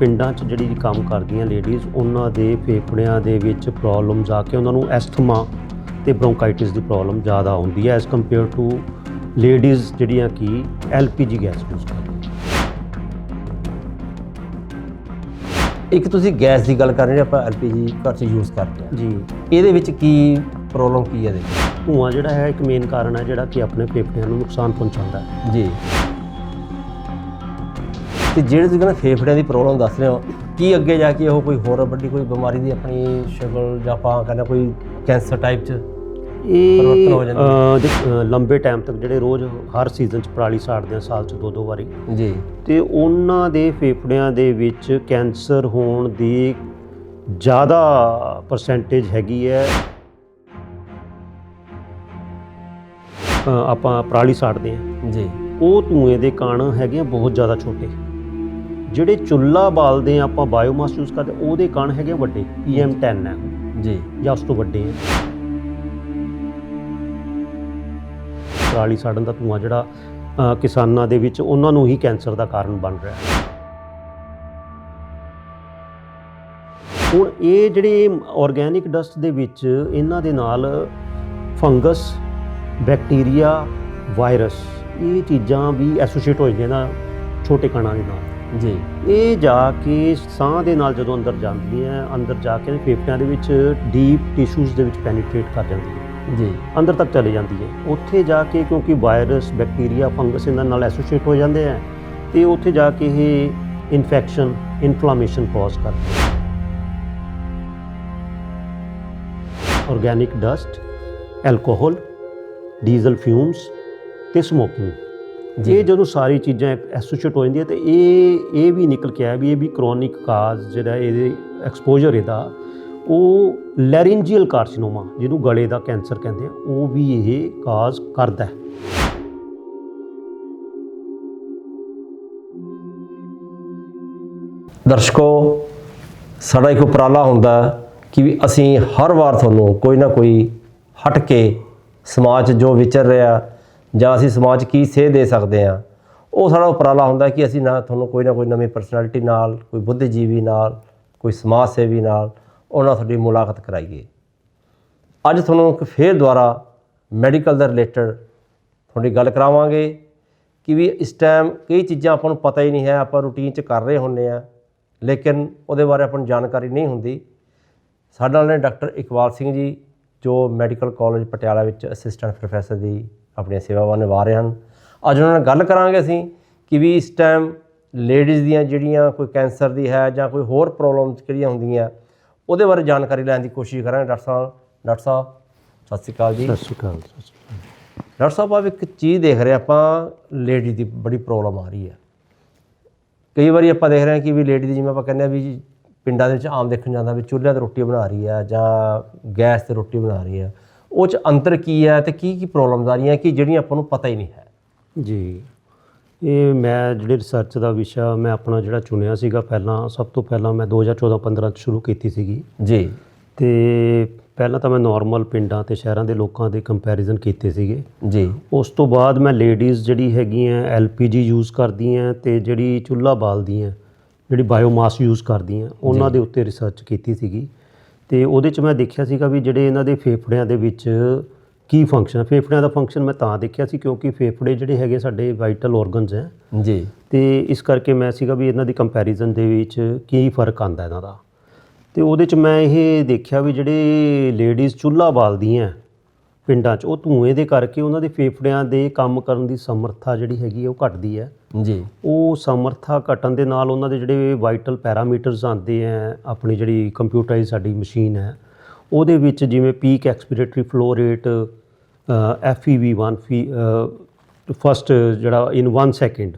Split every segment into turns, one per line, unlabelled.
ਪਿੰਡਾਂ 'ਚ ਜਿਹੜੀ ਕੰਮ ਕਰਦੀਆਂ ਲੇਡੀਜ਼ ਉਹਨਾਂ ਦੇ ਫੇਫੜਿਆਂ ਦੇ ਵਿੱਚ ਪ੍ਰੋਬਲਮਸ ਆ ਕੇ ਉਹਨਾਂ ਨੂੰ ਐਸਥਮਾ ਤੇ ਬ੍ਰੋਂਕਾਈਟਿਸ ਦੀ ਪ੍ਰੋਬਲਮ ਜ਼ਿਆਦਾ ਆਉਂਦੀ ਹੈ ਐਸ ਕੰਪੇਅਰ ਟੂ ਲੇਡੀਜ਼ ਜਿਹੜੀਆਂ ਕਿ ਐਲਪੀਜੀ ਗੈਸ ਯੂਜ਼ ਕਰਦੀਆਂ
ਇੱਕ ਤੁਸੀਂ ਗੈਸ ਦੀ ਗੱਲ ਕਰ ਰਹੇ ਹੋ ਆਪਾਂ ਐਲਪੀਜੀ ਘਰ 'ਚ ਯੂਜ਼ ਕਰਦੇ ਹਾਂ।
ਜੀ।
ਇਹਦੇ ਵਿੱਚ ਕੀ ਪ੍ਰੋਬਲਮ ਕੀ ਹੈ ਇਹਦੇ
ਧੂਆਂ ਜਿਹੜਾ ਹੈ ਇੱਕ ਮੇਨ ਕਾਰਨ ਹੈ ਜਿਹੜਾ ਕਿ ਆਪਣੇ ਫੇਫੜਿਆਂ ਨੂੰ ਨੁਕਸਾਨ ਪਹੁੰਚਾਉਂਦਾ ਹੈ?
ਜੀ। ਤੇ ਜਿਹੜੇ ਤੁਸੀਂ ਕਹਿੰਦੇ ਫੇਫੜਿਆਂ ਦੀ ਪ੍ਰੋਬਲਮ ਦੱਸ ਰਹੇ ਹੋ ਕੀ ਅੱਗੇ ਜਾ ਕੇ ਉਹ ਕੋਈ ਹੋਰ ਵੱਡੀ ਕੋਈ ਬਿਮਾਰੀ ਦੀ ਆਪਣੀ ਸ਼ਕਲ ਜਾਂ ਆਪਾਂ ਕਹਿੰਦੇ ਕੋਈ ਕੈਂਸਰ ਟਾਈਪ 'ਚ
ਇਹ ਲੰਬੇ ਟਾਈਮ ਤੱਕ ਜਿਹੜੇ ਰੋਜ਼ ਹਰ ਸੀਜ਼ਨ 'ਚ ਪਰਾਲੀ ਸਾੜਦੇ ਆ ਸਾਲ 'ਚ ਦੋ ਦੋ ਵਾਰੀ।
ਜੀ।
ਤੇ ਉਹਨਾਂ ਦੇ ਫੇਫੜਿਆਂ ਦੇ ਵਿੱਚ ਕੈਂਸਰ ਹੋਣ ਦੀ ਜ਼ਿਆਦਾ ਪਰਸੈਂਟੇਜ ਹੈਗੀ ਹੈ। ਆਪਾਂ ਪਰਾਲੀ ਸਾੜਦੇ ਆ।
ਜੀ।
ਉਹ ਧੂਏ ਦੇ ਕਣ ਹੈਗੇ ਬਹੁਤ ਜ਼ਿਆਦਾ ਛੋਟੇ। ਜਿਹੜੇ ਚੁੱਲ੍ਹਾ ਬਾਲਦੇ ਆ ਆਪਾਂ ਬਾਇਓਮਾਸ ਯੂਜ਼ ਕਰਦੇ ਉਹਦੇ ਕਣ ਹੈਗੇ ਵੱਡੇ PM10 ਹੈ।
ਜੀ।
ਜਾਂ ਉਸ ਤੋਂ ਵੱਡੇ ਹੈ। ਪਰਾਲੀ ਸਾੜਨ ਦਾ ਧੂਆਂ ਜਿਹੜਾ ਕਿਸਾਨਾਂ ਦੇ ਵਿੱਚ ਉਹਨਾਂ ਨੂੰ ਹੀ ਕੈਂਸਰ ਦਾ ਕਾਰਨ ਬਣ ਰਿਹਾ ਹੈ। ਹੁਣ ਇਹ ਜਿਹੜੇ ਆਰਗੈਨਿਕ ਡਸਟ ਦੇ ਵਿੱਚ ਇਹਨਾਂ ਦੇ ਨਾਲ ਫੰਗਸ ਬੈਕਟੀਰੀਆ ਵਾਇਰਸ ਇਹ ਚੀਜ਼ਾਂ ਵੀ ਐਸੋਸੀਏਟ ਹੋ ਜਾਂਦੀਆਂ ਨਾ ਛੋਟੇ ਕਣਾਂ ਦੇ ਨਾਲ।
ਜੀ।
ਇਹ ਜਾ ਕੇ ਸਾਹ ਦੇ ਨਾਲ ਜਦੋਂ ਅੰਦਰ ਜਾਂਦੀਆਂ ਅੰਦਰ ਜਾ ਕੇ ਫੇਫੜਿਆਂ ਦੇ ਵਿੱਚ ਡੀਪ ਟਿਸ਼ੂਜ਼ ਦੇ ਵਿੱਚ ਪੈਨੀਟ੍ਰੇਟ ਕਰ ਜਾਂਦੀ ਹੈ।
ਜੀ।
ਅੰਦਰ ਤੱਕ ਚਲੇ ਜਾਂਦੀ ਹੈ। ਉੱਥੇ ਜਾ ਕੇ ਕਿਉਂਕਿ ਵਾਇਰਸ ਬੈਕਟੀਰੀਆ ਫੰਗਸ ਇਹਨਾਂ ਨਾਲ ਐਸੋਸੀਏਟ ਹੋ ਜਾਂਦੇ ਆ ਤੇ ਉੱਥੇ ਜਾ ਕੇ ਇਹ ਇਨਫੈਕਸ਼ਨ ਇਨਫਲੇਮੇਸ਼ਨ ਕਾਜ਼ ਕਰਦੇ ਹੈ। Organic dust alcohol diesel fumes ਤੇ ਸਮੋਕਿੰਗ। ਇਹ ਜਦੋਂ ਸਾਰੀ ਚੀਜ਼ਾਂ ਐਸੋਸੀਏਟ ਹੋ ਜਾਂਦੀਆਂ ਤੇ ਇਹ ਇਹ ਵੀ ਨਿਕਲ ਕੇ ਆਇਆ ਵੀ ਇਹ ਵੀ ਕ੍ਰੋਨਿਕ ਕਾਜ਼ ਜਿਹੜਾ ਇਹਦੇ ਐਕਸਪੋਜ਼ਰ ਇਹਦਾ, ਉਹ ਲੈਰਿੰਜੀਅਲ ਕਾਰਸੀਨੋਮਾ ਜਿਹਨੂੰ ਗਲੇ ਦਾ ਕੈਂਸਰ ਕਹਿੰਦੇ ਆ, ਉਹ ਵੀ ਇਹ ਕਾਜ਼ ਕਰਦਾ ਹੈ।
ਦਰਸ਼ਕੋ, ਸਾਡਾ ਇੱਕ ਉਪਰਾਲਾ ਹੁੰਦਾ ਕਿ ਵੀ ਅਸੀਂ ਹਰ ਵਾਰ ਤੁਹਾਨੂੰ ਕੋਈ ਨਾ ਕੋਈ ਹਟ ਕੇ ਸਮਾਜ 'ਚ ਜੋ ਵਿਚਰ ਰਿਹਾ ਜਾਂ ਅਸੀਂ ਸਮਾਜ 'ਚ ਕੀ ਸੇਧ ਦੇ ਸਕਦੇ ਹਾਂ? ਉਹ ਸਾਡਾ ਉਪਰਾਲਾ ਹੁੰਦਾ ਕਿ ਅਸੀਂ ਨਾ ਤੁਹਾਨੂੰ ਕੋਈ ਨਾ ਕੋਈ ਨਵੀਂ ਪਰਸਨੈਲਿਟੀ ਨਾਲ, ਕੋਈ ਬੁੱਧੀਜੀਵੀ ਨਾਲ, ਕੋਈ ਸਮਾਜ ਸੇਵੀ ਨਾਲ ਉਹਨਾਂ ਤੁਹਾਡੀ ਮੁਲਾਕਾਤ ਕਰਾਈਏ। ਅੱਜ ਤੁਹਾਨੂੰ ਇੱਕ ਫੇਰ ਦੁਆਰਾ ਮੈਡੀਕਲ ਦੇ ਰਿਲੇਟਡ ਤੁਹਾਡੀ ਗੱਲ ਕਰਾਵਾਂਗੇ ਕਿ ਵੀ ਇਸ ਟਾਈਮ ਕਈ ਚੀਜ਼ਾਂ ਆਪਾਂ ਨੂੰ ਪਤਾ ਹੀ ਨਹੀਂ ਹੈ, ਆਪਾਂ ਰੂਟੀਨ 'ਚ ਕਰ ਰਹੇ ਹੁੰਨੇ ਆ ਲੇਕਿਨ ਉਹਦੇ ਬਾਰੇ ਆਪਾਂ ਨੂੰ ਜਾਣਕਾਰੀ ਨਹੀਂ ਹੁੰਦੀ। ਸਾਡੇ ਨਾਲ ਨੇ ਡਾਕਟਰ ਇਕਬਾਲ ਸਿੰਘ ਜੀ, ਜੋ ਮੈਡੀਕਲ ਕਾਲਜ ਪਟਿਆਲਾ ਵਿੱਚ ਅਸਿਸਟੈਂਟ ਪ੍ਰੋਫੈਸਰ ਦੀ ਆਪਣੀਆਂ ਸੇਵਾਵਾਂ ਨਿਭਾ ਰਹੇ ਹਨ। ਅੱਜ ਉਹਨਾਂ ਨਾਲ ਗੱਲ ਕਰਾਂਗੇ ਅਸੀਂ ਕਿ ਵੀ ਇਸ ਟਾਈਮ ਲੇਡੀਜ਼ ਦੀਆਂ ਜਿਹੜੀਆਂ ਕੋਈ ਕੈਂਸਰ ਦੀ ਹੈ ਜਾਂ ਕੋਈ ਹੋਰ ਪ੍ਰੋਬਲਮਸ ਜਿਹੜੀਆਂ ਹੁੰਦੀਆਂ ਉਹਦੇ ਬਾਰੇ ਜਾਣਕਾਰੀ ਲੈਣ ਦੀ ਕੋਸ਼ਿਸ਼ ਕਰਾਂਗੇ ਡਾਕਟਰ ਸਾਹਿਬ। ਡਾਕਟਰ ਸਾਹਿਬ ਸਤਿ ਸ਼੍ਰੀ ਅਕਾਲ ਜੀ।
ਸਤਿ ਸ਼੍ਰੀ ਅਕਾਲ ਸਤਿ ਸ਼੍ਰੀ ਅਕਾਲ।
ਡਾਕਟਰ ਸਾਹਿਬ ਆਪ ਇੱਕ ਚੀਜ਼ ਦੇਖ ਰਹੇ ਆਪਾਂ ਲੇਡੀ ਦੀ ਬੜੀ ਪ੍ਰੋਬਲਮ ਆ ਰਹੀ ਹੈ। ਕਈ ਵਾਰੀ ਆਪਾਂ ਦੇਖ ਰਹੇ ਹਾਂ ਕਿ ਵੀ ਲੇਡੀ ਦੀ ਜਿਵੇਂ ਆਪਾਂ ਕਹਿੰਦੇ ਆ ਵੀ ਪਿੰਡਾਂ ਦੇ ਵਿੱਚ ਆਮ ਦੇਖਣ ਜਾਂਦਾ ਵੀ ਚੁੱਲ੍ਹੇ ਤੇ ਰੋਟੀ ਬਣਾ ਰਹੀ ਹੈ ਜਾਂ ਗੈਸ ਤੇ ਰੋਟੀ ਬਣਾ ਰਹੀ ਹੈ। ਉਹ ਚ ਅੰਤਰ ਕੀ ਹੈ ਤੇ ਕੀ ਕੀ ਪ੍ਰੋਬਲਮਸ ਆ ਰਹੀਆਂ ਕਿ ਜਿਹੜੀਆਂ ਆਪਾਂ ਨੂੰ ਪਤਾ ਹੀ ਨਹੀਂ ਹੈ?
ਜੀ ਇਹ ਮੈਂ ਜਿਹੜੇ ਰਿਸਰਚ ਦਾ ਵਿਸ਼ਾ ਮੈਂ ਆਪਣਾ ਜਿਹੜਾ ਚੁਣਿਆ ਸੀਗਾ ਪਹਿਲਾਂ ਸਭ ਤੋਂ ਪਹਿਲਾਂ ਮੈਂ 2014-15 ਚ ਸ਼ੁਰੂ ਕੀਤੀ ਸੀਗੀ।
ਜੀ।
ਤੇ ਪਹਿਲਾਂ ਤਾਂ ਮੈਂ ਨਾਰਮਲ ਪਿੰਡਾਂ ਤੇ ਸ਼ਹਿਰਾਂ ਦੇ ਲੋਕਾਂ ਦੇ ਕੰਪੈਰੀਜ਼ਨ ਕੀਤੇ ਸੀਗੇ।
ਜੀ।
ਉਸ ਤੋਂ ਬਾਅਦ ਮੈਂ ਲੇਡੀਜ਼ ਜਿਹੜੀ ਹੈਗੀਆਂ ਐਲਪੀਜੀ ਯੂਜ਼ ਕਰਦੀਆਂ ਤੇ ਜਿਹੜੀ ਚੁੱਲ੍ਹਾ ਬਾਲਦੀਆਂ ਜਿਹੜੀ ਬਾਇਓਮਾਸ ਯੂਜ਼ ਕਰਦੀਆਂ ਉਹਨਾਂ ਦੇ ਉੱਤੇ ਰਿਸਰਚ ਕੀਤੀ ਸੀਗੀ। ਤੇ ਉਹਦੇ ਚ ਮੈਂ ਦੇਖਿਆ ਸੀਗਾ ਵੀ ਜਿਹੜੇ ਇਹਨਾਂ ਦੇ ਫੇਫੜਿਆਂ ਦੇ ਵਿੱਚ ਕੀ ਫੰਕਸ਼ਨ ਹੈ ਫੇਫੜਿਆਂ ਦਾ ਫੰਕਸ਼ਨ ਮੈਂ ਤਾਂ ਦੇਖਿਆ ਸੀ ਕਿਉਂਕਿ ਫੇਫੜੇ ਜਿਹੜੇ ਹੈਗੇ ਸਾਡੇ ਵਾਈਟਲ ਆਰਗਨਸ ਹੈ।
ਜੀ।
ਤੇ ਇਸ ਕਰਕੇ ਮੈਂ ਸੀਗਾ ਵੀ ਇਹਨਾਂ ਦੀ ਕੰਪੈਰੀਜ਼ਨ ਦੇ ਵਿੱਚ ਕੀ ਫ਼ਰਕ ਆਂਦਾ ਇਹਨਾਂ ਦਾ। ਤੇ ਉਹਦੇ ਚ ਮੈਂ ਇਹ ਦੇਖਿਆ ਵੀ ਜਿਹੜੇ ਲੇਡੀਜ਼ ਚੁੱਲ੍ਹਾ ਬਾਲਦੀਆਂ ਪਿੰਡਾਂ 'ਚ। ਉਹ ਧੂਏ ਦੇ ਕਰਕੇ ਉਹਨਾਂ ਦੇ ਫੇਫੜਿਆਂ ਦੇ ਕੰਮ ਕਰਨ ਦੀ ਸਮਰੱਥਾ ਜਿਹੜੀ ਹੈਗੀ ਉਹ ਘਟਦੀ ਹੈ।
ਜੀ।
ਉਹ ਸਮਰੱਥਾ ਘਟਣ ਦੇ ਨਾਲ ਉਹਨਾਂ ਦੇ ਜਿਹੜੇ ਵਾਈਟਲ ਪੈਰਾਮੀਟਰਸ ਆਉਂਦੇ ਆ ਆਪਣੀ ਜਿਹੜੀ ਕੰਪਿਊਟਰਾਈਜ਼ ਸਾਡੀ ਮਸ਼ੀਨ ਹੈ ਉਹਦੇ ਵਿੱਚ ਜਿਵੇਂ peak expiratory flow rate FEV1 ਫੀ ਫਸਟ ਜਿਹੜਾ in 1 second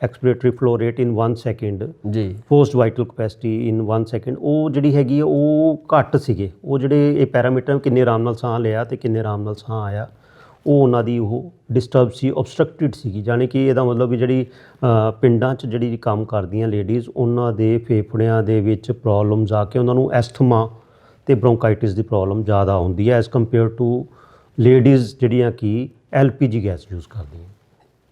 expiratory flow rate in 1 second
ਜੀ।
Post vital capacity in 1 second ਉਹ ਜਿਹੜੀ ਹੈਗੀ ਹੈ ਉਹ ਘੱਟ ਸੀਗੇ। ਉਹ ਜਿਹੜੇ ਇਹ ਪੈਰਾਮੀਟਰ ਕਿੰਨੇ ਆਰਾਮ ਨਾਲ ਸਾਹ ਲਿਆ ਤੇ ਕਿੰਨੇ ਆਰਾਮ ਨਾਲ ਸਾਹ ਆਇਆ ਉਹ ਉਹਨਾਂ ਦੀ ਉਹ ਡਿਸਟਰਬ ਸੀ ਆਬਸਟਰਕਟਡ ਸੀਗੀ। ਯਾਨੀ ਕਿ ਇਹਦਾ ਮਤਲਬ ਵੀ ਜਿਹੜੀ ਪਿੰਡਾਂ 'ਚ ਜਿਹੜੀ ਕੰਮ ਕਰਦੀਆਂ ਲੇਡੀਜ਼ ਉਹਨਾਂ ਦੇ ਫੇਫੜਿਆਂ ਦੇ ਵਿੱਚ ਪ੍ਰੋਬਲਮਸ ਆ ਕੇ ਉਹਨਾਂ ਨੂੰ ਐਸਥਮਾ ਤੇ ਬ੍ਰੋਂਕਾਈਟਿਸ ਦੀ ਪ੍ਰੋਬਲਮ ਜ਼ਿਆਦਾ ਆਉਂਦੀ ਹੈ ਐਸ ਕੰਪੇਅਰ ਟੂ ਲੇਡੀਜ਼ ਜਿਹੜੀਆਂ ਕਿ ਐਲਪੀਜੀ ਗੈਸ ਯੂਜ਼ ਕਰਦੀਆਂ।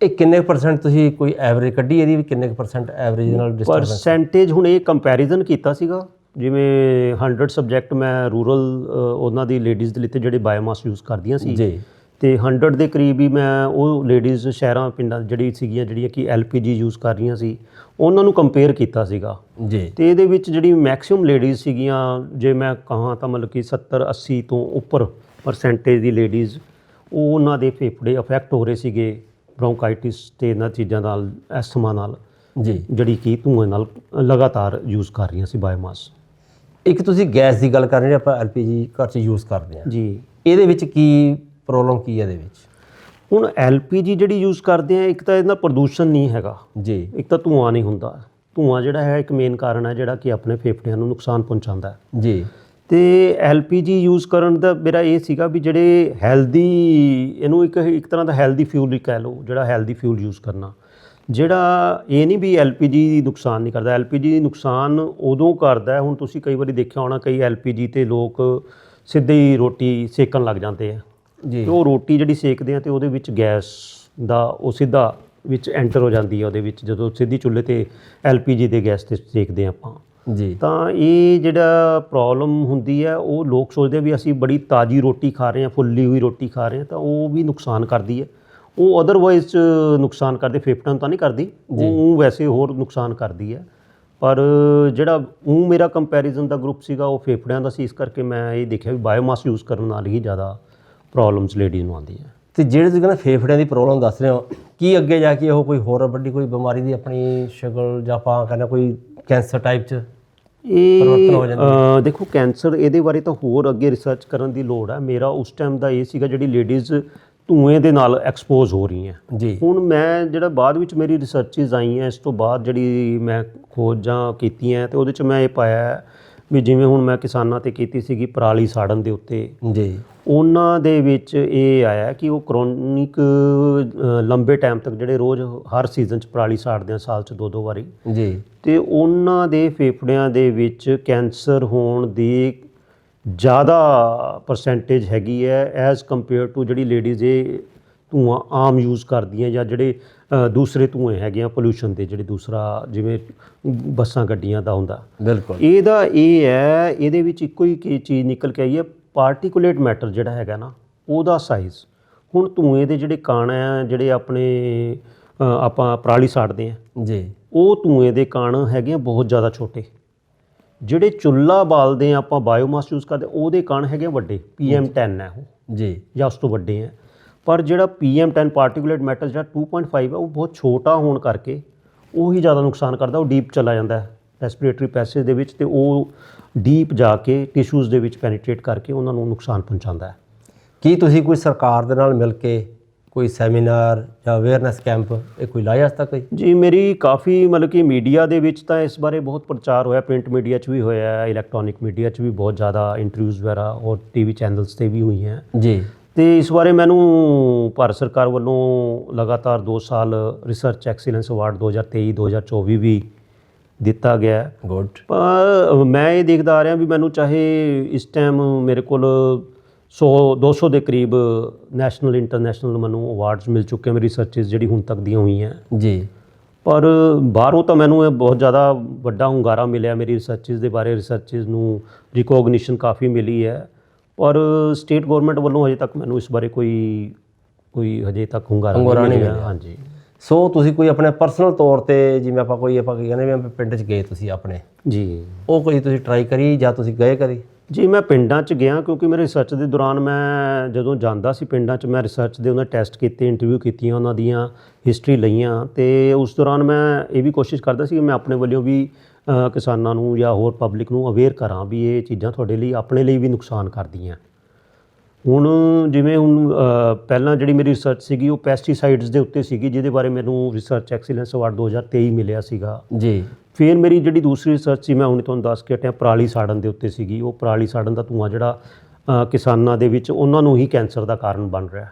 ਇਹ ਕਿੰਨੇ ਪਰਸੈਂਟ ਤੁਸੀਂ ਕੋਈ ਐਵਰੇਜ ਕੱਢੀ ਇਹਦੀ ਵੀ ਕਿੰਨੇ ਪਰਸੈਂਟ ਐਵਰੇਜ ਨਾਲ ਡਿਸਟਰਬੈਂਸ
ਪਰਸੈਂਟੇਜ ਹੁਣ ਇਹ ਕੰਪੈਰੀਜ਼ਨ ਕੀਤਾ ਸੀਗਾ। ਜਿਵੇਂ 100 ਸਬਜੈਕਟ ਮੈਂ ਰੂਰਲ ਉਹਨਾਂ ਦੀ ਲੇਡੀਜ਼ ਦੇ ਲਈ ਜਿਹੜੇ ਬਾਇਓਮਾਸ ਯੂਜ਼ ਕਰਦੀਆਂ ਸੀ।
ਜੀ।
ਤੇ 100 ਦੇ ਕਰੀਬ ਹੀ ਮੈਂ ਉਹ ਲੇਡੀਜ਼ ਸ਼ਹਿਰਾਂ ਪਿੰਡਾਂ ਜਿਹੜੀ ਸੀਗੀਆਂ ਜਿਹੜੀਆਂ ਕਿ ਐਲਪੀਜੀ ਯੂਜ਼ ਕਰ ਰਹੀਆਂ ਸੀ ਉਹਨਾਂ ਨੂੰ ਕੰਪੇਅਰ ਕੀਤਾ ਸੀਗਾ।
ਜੀ।
ਤੇ ਇਹਦੇ ਵਿੱਚ ਜਿਹੜੀ ਮੈਕਸਿਮਮ ਲੇਡੀਜ਼ ਸੀਗੀਆਂ ਜੇ ਮੈਂ ਕਹਾਂ ਤਾਂ ਮਤਲਬ ਕਿ 70 80 ਤੋਂ ਉੱਪਰ ਪਰਸੈਂਟੇਜ ਦੀ ਲੇਡੀਜ਼ ਉਹ ਉਹਨਾਂ ਦੇ ਫੇਫੜੇ ਅਫੈਕਟ ਹੋ ਰਹੇ ਸੀਗੇ। ਬ੍ਰੌਂਕਾਈਟਿਸ ਤੇ ਇਹਨਾਂ ਚੀਜ਼ਾਂ ਨਾਲ ਐਸਥਮਾ ਨਾਲ
ਜੀ।
ਜਿਹੜੀ ਕਿ ਧੂਏ ਨਾਲ ਲਗਾਤਾਰ ਯੂਜ਼ ਕਰ ਰਹੀਆਂ ਸੀ ਬਾਇਓਮਾਸ
ਇੱਕ ਤੁਸੀਂ ਗੈਸ ਦੀ ਗੱਲ ਕਰ ਰਹੇ ਹੋ ਆਪਾਂ ਐਲਪੀਜੀ ਘਰ 'ਚ ਯੂਜ਼ ਕਰਦੇ ਹਾਂ।
ਜੀ।
ਇਹਦੇ ਵਿੱਚ ਕੀ ਪ੍ਰੋਬਲਮ ਕੀ ਹੈ ਇਹਦੇ ਵਿੱਚ?
ਹੁਣ ਐਲਪੀਜੀ ਜਿਹੜੀ ਯੂਜ਼ ਕਰਦੇ ਆ ਇੱਕ ਤਾਂ ਇਹਦਾ ਪ੍ਰਦੂਸ਼ਣ ਨਹੀਂ ਹੈਗਾ।
ਜੀ।
ਇੱਕ ਤਾਂ ਧੂਆਂ ਨਹੀਂ ਹੁੰਦਾ। ਧੂਆਂ ਜਿਹੜਾ ਹੈ ਇੱਕ ਮੇਨ ਕਾਰਨ ਹੈ ਜਿਹੜਾ ਕਿ ਆਪਣੇ ਫੇਫੜਿਆਂ ਨੂੰ ਨੁਕਸਾਨ ਪਹੁੰਚਾਉਂਦਾ ਹੈ।
ਜੀ।
ਤੇ ਐਲਪੀਜੀ ਯੂਜ਼ ਕਰਨ ਦਾ ਮੇਰਾ ਇਹ ਸੀਗਾ ਵੀ ਜਿਹੜੇ ਹੈਲਦੀ ਇਹਨੂੰ ਇੱਕ ਇੱਕ ਤਰ੍ਹਾਂ ਦਾ ਹੈਲਦੀ ਫਿਊਲ ਹੀ ਕਹਿ ਲਓ ਜਿਹੜਾ ਹੈਲਦੀ ਫਿਊਲ ਯੂਜ਼ ਕਰਨਾ। ਜਿਹੜਾ ਇਹ ਨਹੀਂ ਵੀ ਐਲਪੀਜੀ ਨੁਕਸਾਨ ਨਹੀਂ ਕਰਦਾ। ਐਲਪੀਜੀ ਨੁਕਸਾਨ ਉਦੋਂ ਕਰਦਾ ਹੁਣ ਤੁਸੀਂ ਕਈ ਵਾਰੀ ਦੇਖਿਆ ਹੋਣਾ ਕਈ ਐਲਪੀਜੀ ਤੇ ਲੋਕ ਸਿੱਧੇ ਹੀ ਰੋਟੀ ਸੇਕਣ ਲੱਗ ਜਾਂਦੇ ਆ।
ਜੀ।
ਤੇ ਉਹ ਰੋਟੀ ਜਿਹੜੀ ਸੇਕਦੇ ਆ ਤੇ ਉਹਦੇ ਵਿੱਚ ਗੈਸ ਦਾ ਉਹ ਸਿੱਧਾ ਵਿੱਚ ਐਂਟਰ ਹੋ ਜਾਂਦੀ ਹੈ ਉਹਦੇ ਵਿੱਚ ਜਦੋਂ ਸਿੱਧੀ ਚੁੱਲ੍ਹੇ ਤੇ ਐਲਪੀਜੀ ਦੇ ਗੈਸ ਤੇ ਸੇਕਦੇ ਆ ਆਪਾਂ।
ਜੀ।
ਤਾਂ ਇਹ ਜਿਹੜਾ ਪ੍ਰੋਬਲਮ ਹੁੰਦੀ ਹੈ ਉਹ ਲੋਕ ਸੋਚਦੇ ਆ ਵੀ ਅਸੀਂ ਬੜੀ ਤਾਜ਼ੀ ਰੋਟੀ ਖਾ ਰਹੇ ਹਾਂ ਫੁੱਲੀ ਹੋਈ ਰੋਟੀ ਖਾ ਰਹੇ ਹਾਂ ਤਾਂ ਉਹ ਵੀ ਨੁਕਸਾਨ ਕਰਦੀ ਹੈ। ਉਹ ਅਦਰਵਾਈਜ਼ ਨੁਕਸਾਨ ਕਰਦੇ ਫੇਫੜਿਆਂ ਤਾਂ ਨਹੀਂ ਕਰਦੀ ਉਹ ਵੈਸੇ ਹੋਰ ਨੁਕਸਾਨ ਕਰਦੀ ਹੈ। ਪਰ ਜਿਹੜਾ ਉਹ ਮੇਰਾ ਕੰਪੈਰੀਜ਼ਨ ਦਾ ਗਰੁੱਪ ਸੀਗਾ ਉਹ ਫੇਫੜਿਆਂ ਦਾ ਸੀ ਇਸ ਕਰਕੇ ਮੈਂ ਇਹ ਦੇਖਿਆ ਵੀ ਬਾਇਓਮਾਸ ਯੂਜ਼ ਕਰਨ ਨਾਲ ਹੀ ਜ਼ਿਆਦਾ ਪ੍ਰੋਬਲਮਸ ਲੇਡੀਜ਼ ਨੂੰ ਆਉਂਦੀਆਂ।
ਤੇ ਜਿਹੜੇ ਤੁਸੀਂ ਕਹਿੰਦੇ ਫੇਫੜਿਆਂ ਦੀ ਪ੍ਰੋਬਲਮ ਦੱਸ ਰਹੇ ਹੋ ਕੀ ਅੱਗੇ ਜਾ ਕੇ ਉਹ ਕੋਈ ਹੋਰ ਵੱਡੀ ਕੋਈ ਬਿਮਾਰੀ ਦੀ ਆਪਣੀ ਸ਼ਕਲ ਜਾਂ ਆਪਾਂ ਕਹਿੰਦੇ ਕੋਈ ਕੈਂਸਰ ਟਾਈਪ 'ਚ ਪਰਿਵਰਤਨ ਹੋ
ਇਹ ਦੇਖੋ ਕੈਂਸਰ ਇਹਦੇ ਬਾਰੇ ਤਾਂ ਹੋਰ ਅੱਗੇ ਰਿਸਰਚ ਕਰਨ ਦੀ ਲੋੜ ਹੈ। ਮੇਰਾ ਉਸ ਟਾਈਮ ਦਾ ਇਹ ਸੀਗਾ ਜਿਹੜੀ ਲੇਡੀਜ਼ ਧੂਏ ਦੇ ਨਾਲ ਐਕਸਪੋਜ਼ ਹੋ ਰਹੀਆਂ।
ਜੀ।
ਹੁਣ ਮੈਂ ਜਿਹੜਾ ਬਾਅਦ ਵਿੱਚ ਮੇਰੀ ਰਿਸਰਚਸ ਆਈਆਂ ਇਸ ਤੋਂ ਬਾਅਦ ਜਿਹੜੀ ਮੈਂ ਖੋਜਾਂ ਕੀਤੀਆਂ ਤੇ ਉਹਦੇ ਚ ਮੈਂ ਇਹ ਪਾਇਆ ਹੈ ਵੀ ਜਿਵੇਂ ਹੁਣ ਮੈਂ ਕਿਸਾਨਾਂ ਤੇ ਕੀਤੀ ਸੀਗੀ ਪਰਾਲੀ ਸਾੜਨ ਦੇ ਉੱਤੇ।
ਜੀ।
ਉਹਨਾਂ ਦੇ ਵਿੱਚ ਇਹ ਆਇਆ ਕਿ ਉਹ ਕ੍ਰੋਨਿਕ ਲੰਬੇ ਟਾਈਮ ਤੱਕ ਜਿਹੜੇ ਰੋਜ਼ ਹਰ ਸੀਜ਼ਨ ਚ ਪਰਾਲੀ ਸਾੜਦੇ ਆ ਸਾਲ ਚ ਦੋ ਦੋ ਵਾਰੀ।
ਜੀ।
ਤੇ ਉਹਨਾਂ ਦੇ ਫੇਫੜਿਆਂ ਦੇ ਵਿੱਚ ਕੈਂਸਰ ਹੋਣ ਦੀ ਜ਼ਿਆਦਾ ਪਰਸੈਂਟੇਜ ਹੈਗੀ ਹੈ ਐਜ਼ ਕੰਪੇਅਰ ਟੂ ਜਿਹੜੀ ਲੇਡੀਜ਼ ਇਹ ਧੂਆਂ ਆਮ ਯੂਜ਼ ਕਰਦੀਆਂ ਜਾਂ ਜਿਹੜੇ ਦੂਸਰੇ ਧੂਏ ਹੈਗੇ ਆ ਪੋਲੂਸ਼ਨ ਦੇ ਜਿਹੜੇ ਦੂਸਰਾ ਜਿਵੇਂ ਬੱਸਾਂ ਗੱਡੀਆਂ ਦਾ ਹੁੰਦਾ।
ਬਿਲਕੁਲ।
ਇਹਦਾ ਇਹ ਹੈ ਇਹਦੇ ਵਿੱਚ ਇੱਕੋ ਹੀ ਕੀ ਚੀਜ਼ ਨਿਕਲ ਕੇ ਆਈ ਹੈ ਪਾਰਟਿਕੂਲੇਟ ਮੈਟਰ ਜਿਹੜਾ ਹੈਗਾ ਨਾ ਉਹਦਾ ਸਾਈਜ਼ ਹੁਣ ਧੂਏ ਦੇ ਜਿਹੜੇ ਕਣ ਆ ਜਿਹੜੇ ਆਪਣੇ ਆਪਾਂ ਪਰਾਲੀ ਸਾੜਦੇ ਆ
ਜੀ।
ਉਹ ਧੂਏ ਦੇ ਕਣ ਹੈਗੇ ਆ ਬਹੁਤ ਜ਼ਿਆਦਾ ਛੋਟੇ। ਜਿਹੜੇ ਚੁੱਲ੍ਹਾ ਬਾਲਦੇ ਆ ਆਪਾਂ ਬਾਇਓਮਾਸ ਯੂਜ਼ ਕਰਦੇ ਉਹਦੇ ਕਣ ਹੈਗੇ ਆ ਵੱਡੇ PM10 ਹੈ ਉਹ।
ਜੀ।
ਜਾਂ ਉਸ ਤੋਂ ਵੱਡੇ ਹੈ। ਪਰ ਜਿਹੜਾ PM10 ਪਾਰਟਿਕੂਲੇਟ ਮੈਟਰ ਜਿਹੜਾ 2.5 ਹੈ ਉਹ ਬਹੁਤ ਛੋਟਾ ਹੋਣ ਕਰਕੇ ਉਹ ਹੀ ਜ਼ਿਆਦਾ ਨੁਕਸਾਨ ਕਰਦਾ ਉਹ ਡੀਪ ਚਲਾ ਜਾਂਦਾ ਹੈ ਰੈਸਪੀਰੇਟਰੀ ਪੈਸੇਜ ਦੇ ਵਿੱਚ ਤੇ ਉਹ ਡੀਪ ਜਾ ਕੇ ਟਿਸ਼ੂਜ਼ ਦੇ ਵਿੱਚ ਪੈਨੀਟ੍ਰੇਟ ਕਰਕੇ ਉਹਨਾਂ ਨੂੰ ਨੁਕਸਾਨ ਪਹੁੰਚਾਉਂਦਾ ਹੈ।
ਕੀ ਤੁਸੀਂ ਕੋਈ ਸਰਕਾਰ ਦੇ ਨਾਲ ਮਿਲ ਕੇ ਕੋਈ ਸੈਮੀਨਾਰ ਜਾਂ ਅਵੇਅਰਨੈਸ ਕੈਂਪ ਇਹ ਕੋਈ ਲਾਇਆ ਤੱਕ ਕੋਈ?
ਜੀ ਮੇਰੀ ਕਾਫੀ ਮਤਲਬ ਕਿ ਮੀਡੀਆ ਦੇ ਵਿੱਚ ਤਾਂ ਇਸ ਬਾਰੇ ਬਹੁਤ ਪ੍ਰਚਾਰ ਹੋਇਆ ਪ੍ਰਿੰਟ ਮੀਡੀਆ 'ਚ ਵੀ ਹੋਇਆ ਹੈ ਇਲੈਕਟ੍ਰੋਨਿਕ ਮੀਡੀਆ 'ਚ ਵੀ ਬਹੁਤ ਜ਼ਿਆਦਾ ਇੰਟਰਵਿਊਜ਼ ਵਗੈਰਾ ਔਰ ਟੀਵੀ ਚੈਨਲਸ ਤੇ ਵੀ ਹੋਈਆਂ।
ਜੀ।
ਤੇ ਇਸ ਬਾਰੇ ਮੈਨੂੰ ਭਾਰਤ ਸਰਕਾਰ ਵੱਲੋਂ ਲਗਾਤਾਰ 2 ਸਾਲ ਰਿਸਰਚ ਐਕਸੀਲੈਂਸ ਅਵਾਰਡ 2023 2024 ਵੀ ਦਿੱਤਾ ਗਿਆ ਹੈ।
ਗੁੱਡ
ਪਰ ਮੈਂ ਇਹ ਦੇਖਦਾ ਆ ਰਿਹਾ ਵੀ ਮੈਨੂੰ ਚਾਹੇ ਇਸ ਟਾਈਮ ਮੇਰੇ ਕੋਲ 100 200 ਦੇ ਕਰੀਬ ਨੈਸ਼ਨਲ ਇੰਟਰਨੈਸ਼ਨਲ ਮੈਨੂੰ ਅਵਾਰਡਸ ਮਿਲ ਚੁੱਕੇ ਮੇਰੀ ਰਿਸਰਚਸ ਜਿਹੜੀ ਹੁਣ ਤੱਕ ਦੀਆਂ ਹੋਈਆਂ।
ਜੀ।
ਪਰ ਬਾਹਰੋਂ ਤਾਂ ਮੈਨੂੰ ਇਹ ਬਹੁਤ ਜ਼ਿਆਦਾ ਵੱਡਾ ਹੁੰਗਾਰਾ ਮਿਲਿਆ ਮੇਰੀ ਰਿਸਰਚਸ ਦੇ ਬਾਰੇ ਰਿਸਰਚਸ ਨੂੰ ਰਿਕੋਗਨੀਸ਼ਨ ਕਾਫੀ ਮਿਲੀ ਹੈ। ਪਰ ਸਟੇਟ ਗਵਰਨਮੈਂਟ ਵੱਲੋਂ ਹਜੇ ਤੱਕ ਮੈਨੂੰ ਇਸ ਬਾਰੇ ਕੋਈ ਕੋਈ ਹਜੇ ਤੱਕ ਹੁੰਗਾਰਾ
ਨਹੀਂ
ਮਿਲਿਆ। ਹਾਂਜੀ।
ਸੋ ਤੁਸੀਂ ਕੋਈ ਆਪਣੇ ਪਰਸਨਲ ਤੌਰ ਤੇ ਜਿਵੇਂ ਆਪਾਂ ਕੋਈ ਆਪਾਂ ਕਹਿੰਦੇ ਵੀ ਪਿੰਡ 'ਚ ਗਏ ਤੁਸੀਂ ਆਪਣੇ।
ਜੀ।
ਉਹ ਕੋਈ ਤੁਸੀਂ ਟਰਾਈ ਕਰੀ ਜਾਂ ਤੁਸੀਂ ਗਏ ਕਰੀ?
ਜੀ ਮੈਂ ਪਿੰਡਾਂ 'ਚ ਗਿਆ ਕਿਉਂਕਿ ਮੇਰੇ ਰਿਸਰਚ ਦੇ ਦੌਰਾਨ ਮੈਂ ਜਦੋਂ ਜਾਂਦਾ ਸੀ ਪਿੰਡਾਂ 'ਚ ਮੈਂ ਰਿਸਰਚ ਦੇ ਉਹਨਾਂ ਟੈਸਟ ਕੀਤੇ ਇੰਟਰਵਿਊ ਕੀਤੀਆਂ ਉਹਨਾਂ ਦੀਆਂ ਹਿਸਟਰੀ ਲਈਆਂ ਤੇ ਉਸ ਦੌਰਾਨ ਮੈਂ ਇਹ ਵੀ ਕੋਸ਼ਿਸ਼ ਕਰਦਾ ਸੀ ਕਿ ਮੈਂ ਆਪਣੇ ਵੱਲੋਂ ਵੀ ਕਿਸਾਨਾਂ ਨੂੰ ਜਾਂ ਹੋਰ ਪਬਲਿਕ ਨੂੰ ਅਵੇਅਰ ਕਰਾਂ ਵੀ ਇਹ ਚੀਜ਼ਾਂ ਤੁਹਾਡੇ ਲਈ ਆਪਣੇ ਲਈ ਵੀ ਨੁਕਸਾਨ ਕਰਦੀਆਂ। ਹੁਣ ਜਿਵੇਂ ਹੁਣ ਪਹਿਲਾਂ ਜਿਹੜੀ ਮੇਰੀ ਰਿਸਰਚ ਸੀਗੀ ਉਹ ਪੈਸਟੀਸਾਈਡਸ ਦੇ ਉੱਤੇ ਸੀਗੀ ਜਿਹਦੇ ਬਾਰੇ ਮੈਨੂੰ ਰਿਸਰਚ ਐਕਸੀਲੈਂਸ ਅਵਾਰਡ 2023 ਮਿਲਿਆ ਸੀਗਾ।
ਜੀ।
ਫਿਰ ਮੇਰੀ ਜਿਹੜੀ ਦੂਸਰੀ ਰਿਸਰਚ ਸੀ ਮੈਂ ਹੁਣੇ ਤੁਹਾਨੂੰ ਦੱਸ ਕੇ ਹਟਿਆ ਪਰਾਲੀ ਸਾੜਨ ਦੇ ਉੱਤੇ ਸੀਗੀ। ਉਹ ਪਰਾਲੀ ਸਾੜਨ ਦਾ ਧੂੰਆਂ ਜਿਹੜਾ ਕਿਸਾਨਾਂ ਦੇ ਵਿੱਚ ਉਹਨਾਂ ਨੂੰ ਹੀ ਕੈਂਸਰ ਦਾ ਕਾਰਨ ਬਣ ਰਿਹਾ।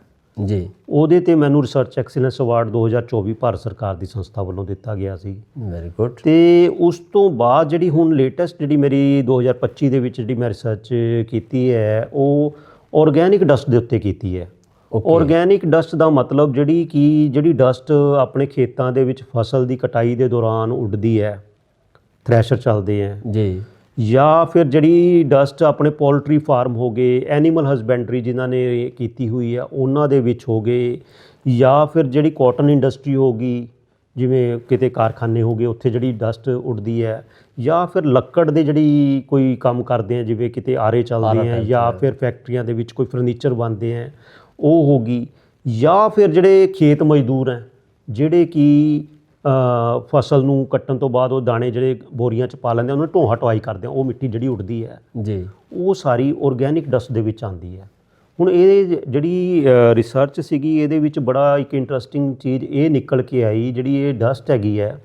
ਜੀ।
ਉਹਦੇ ਤੇ ਮੈਨੂੰ ਰਿਸਰਚ ਐਕਸੀਲੈਂਸ ਅਵਾਰਡ 2024 ਭਾਰਤ ਸਰਕਾਰ ਦੀ ਸੰਸਥਾ ਵੱਲੋਂ ਦਿੱਤਾ ਗਿਆ ਸੀ।
ਵੈਰੀ ਗੁੱਡ
ਤੇ ਉਸ ਤੋਂ ਬਾਅਦ ਜਿਹੜੀ ਹੁਣ ਲੇਟੈਸਟ ਜਿਹੜੀ ਮੇਰੀ 2025 ਦੇ ਵਿੱਚ ਜਿਹੜੀ ਮੈਂ ਰਿਸਰਚ ਕੀਤੀ ਹੈ ਉਹ ਆਰਗੈਨਿਕ ਡਸਟ ਦੇ ਉੱਤੇ ਕੀਤੀ ਹੈ। ਆਰਗੈਨਿਕ ਡਸਟ ਦਾ ਮਤਲਬ ਜਿਹੜੀ ਕਿ ਜਿਹੜੀ ਡਸਟ ਆਪਣੇ ਖੇਤਾਂ ਦੇ ਵਿੱਚ ਫਸਲ ਦੀ ਕਟਾਈ ਦੇ ਦੌਰਾਨ ਉੱਡਦੀ ਹੈ ਥ੍ਰੈਸ਼ਰ ਚੱਲਦੇ ਹੈ।
ਜੀ।
ਜਾਂ ਫਿਰ ਜਿਹੜੀ ਡਸਟ ਆਪਣੇ ਪੋਲਟਰੀ ਫਾਰਮ ਹੋ ਗਏ ਐਨੀਮਲ ਹਸਬੈਂਡਰੀ ਜਿਨ੍ਹਾਂ ਨੇ ਕੀਤੀ ਹੋਈ ਹੈ ਉਹਨਾਂ ਦੇ ਵਿੱਚ ਹੋ ਗਏ ਜਾਂ ਫਿਰ ਜਿਹੜੀ ਕਾਟਨ ਇੰਡਸਟਰੀ ਹੋ ਗਈ ਜਿਵੇਂ ਕਿਤੇ ਕਾਰਖਾਨੇ ਹੋ ਗਏ ਉੱਥੇ ਜਿਹੜੀ ਡਸਟ ਉੱਡਦੀ ਹੈ ਜਾਂ ਫਿਰ ਲੱਕੜ ਦੇ ਜਿਹੜੀ ਕੋਈ ਕੰਮ ਕਰਦੇ ਆ ਜਿਵੇਂ ਕਿਤੇ ਆਰੇ ਚੱਲਦੇ ਆ ਜਾਂ ਫਿਰ ਫੈਕਟਰੀਆਂ ਦੇ ਵਿੱਚ ਕੋਈ ਫਰਨੀਚਰ ਬਣਦੇ ਆ ਉਹ ਹੋ ਗਈ ਜਾਂ ਫਿਰ ਜਿਹੜੇ ਖੇਤ ਮਜ਼ਦੂਰ ਹੈ ਜਿਹੜੇ ਕਿ ਫਸਲ ਨੂੰ ਕੱਟਣ ਤੋਂ ਬਾਅਦ ਉਹ ਦਾਣੇ ਜਿਹੜੇ ਬੋਰੀਆਂ 'ਚ ਪਾ ਲੈਂਦੇ ਉਹਨਾਂ ਨੂੰ ਢੋਹਾ ਢੁਆਈ ਕਰਦੇ ਆ ਉਹ ਮਿੱਟੀ ਜਿਹੜੀ ਉੱਡਦੀ ਹੈ।
ਜੀ।
ਉਹ ਸਾਰੀ ਆਰਗੈਨਿਕ ਡਸਟ ਦੇ ਵਿੱਚ ਆਉਂਦੀ ਹੈ। ਹੁਣ ਇਹ ਜਿਹੜੀ ਰਿਸਰਚ ਸੀਗੀ ਇਹਦੇ ਵਿੱਚ ਬੜਾ ਇੱਕ ਇੰਟਰਸਟਿੰਗ ਚੀਜ਼ ਇਹ ਨਿਕਲ ਕੇ ਆਈ ਜਿਹੜੀ ਇਹ ਡਸਟ ਹੈਗੀ ਹੈ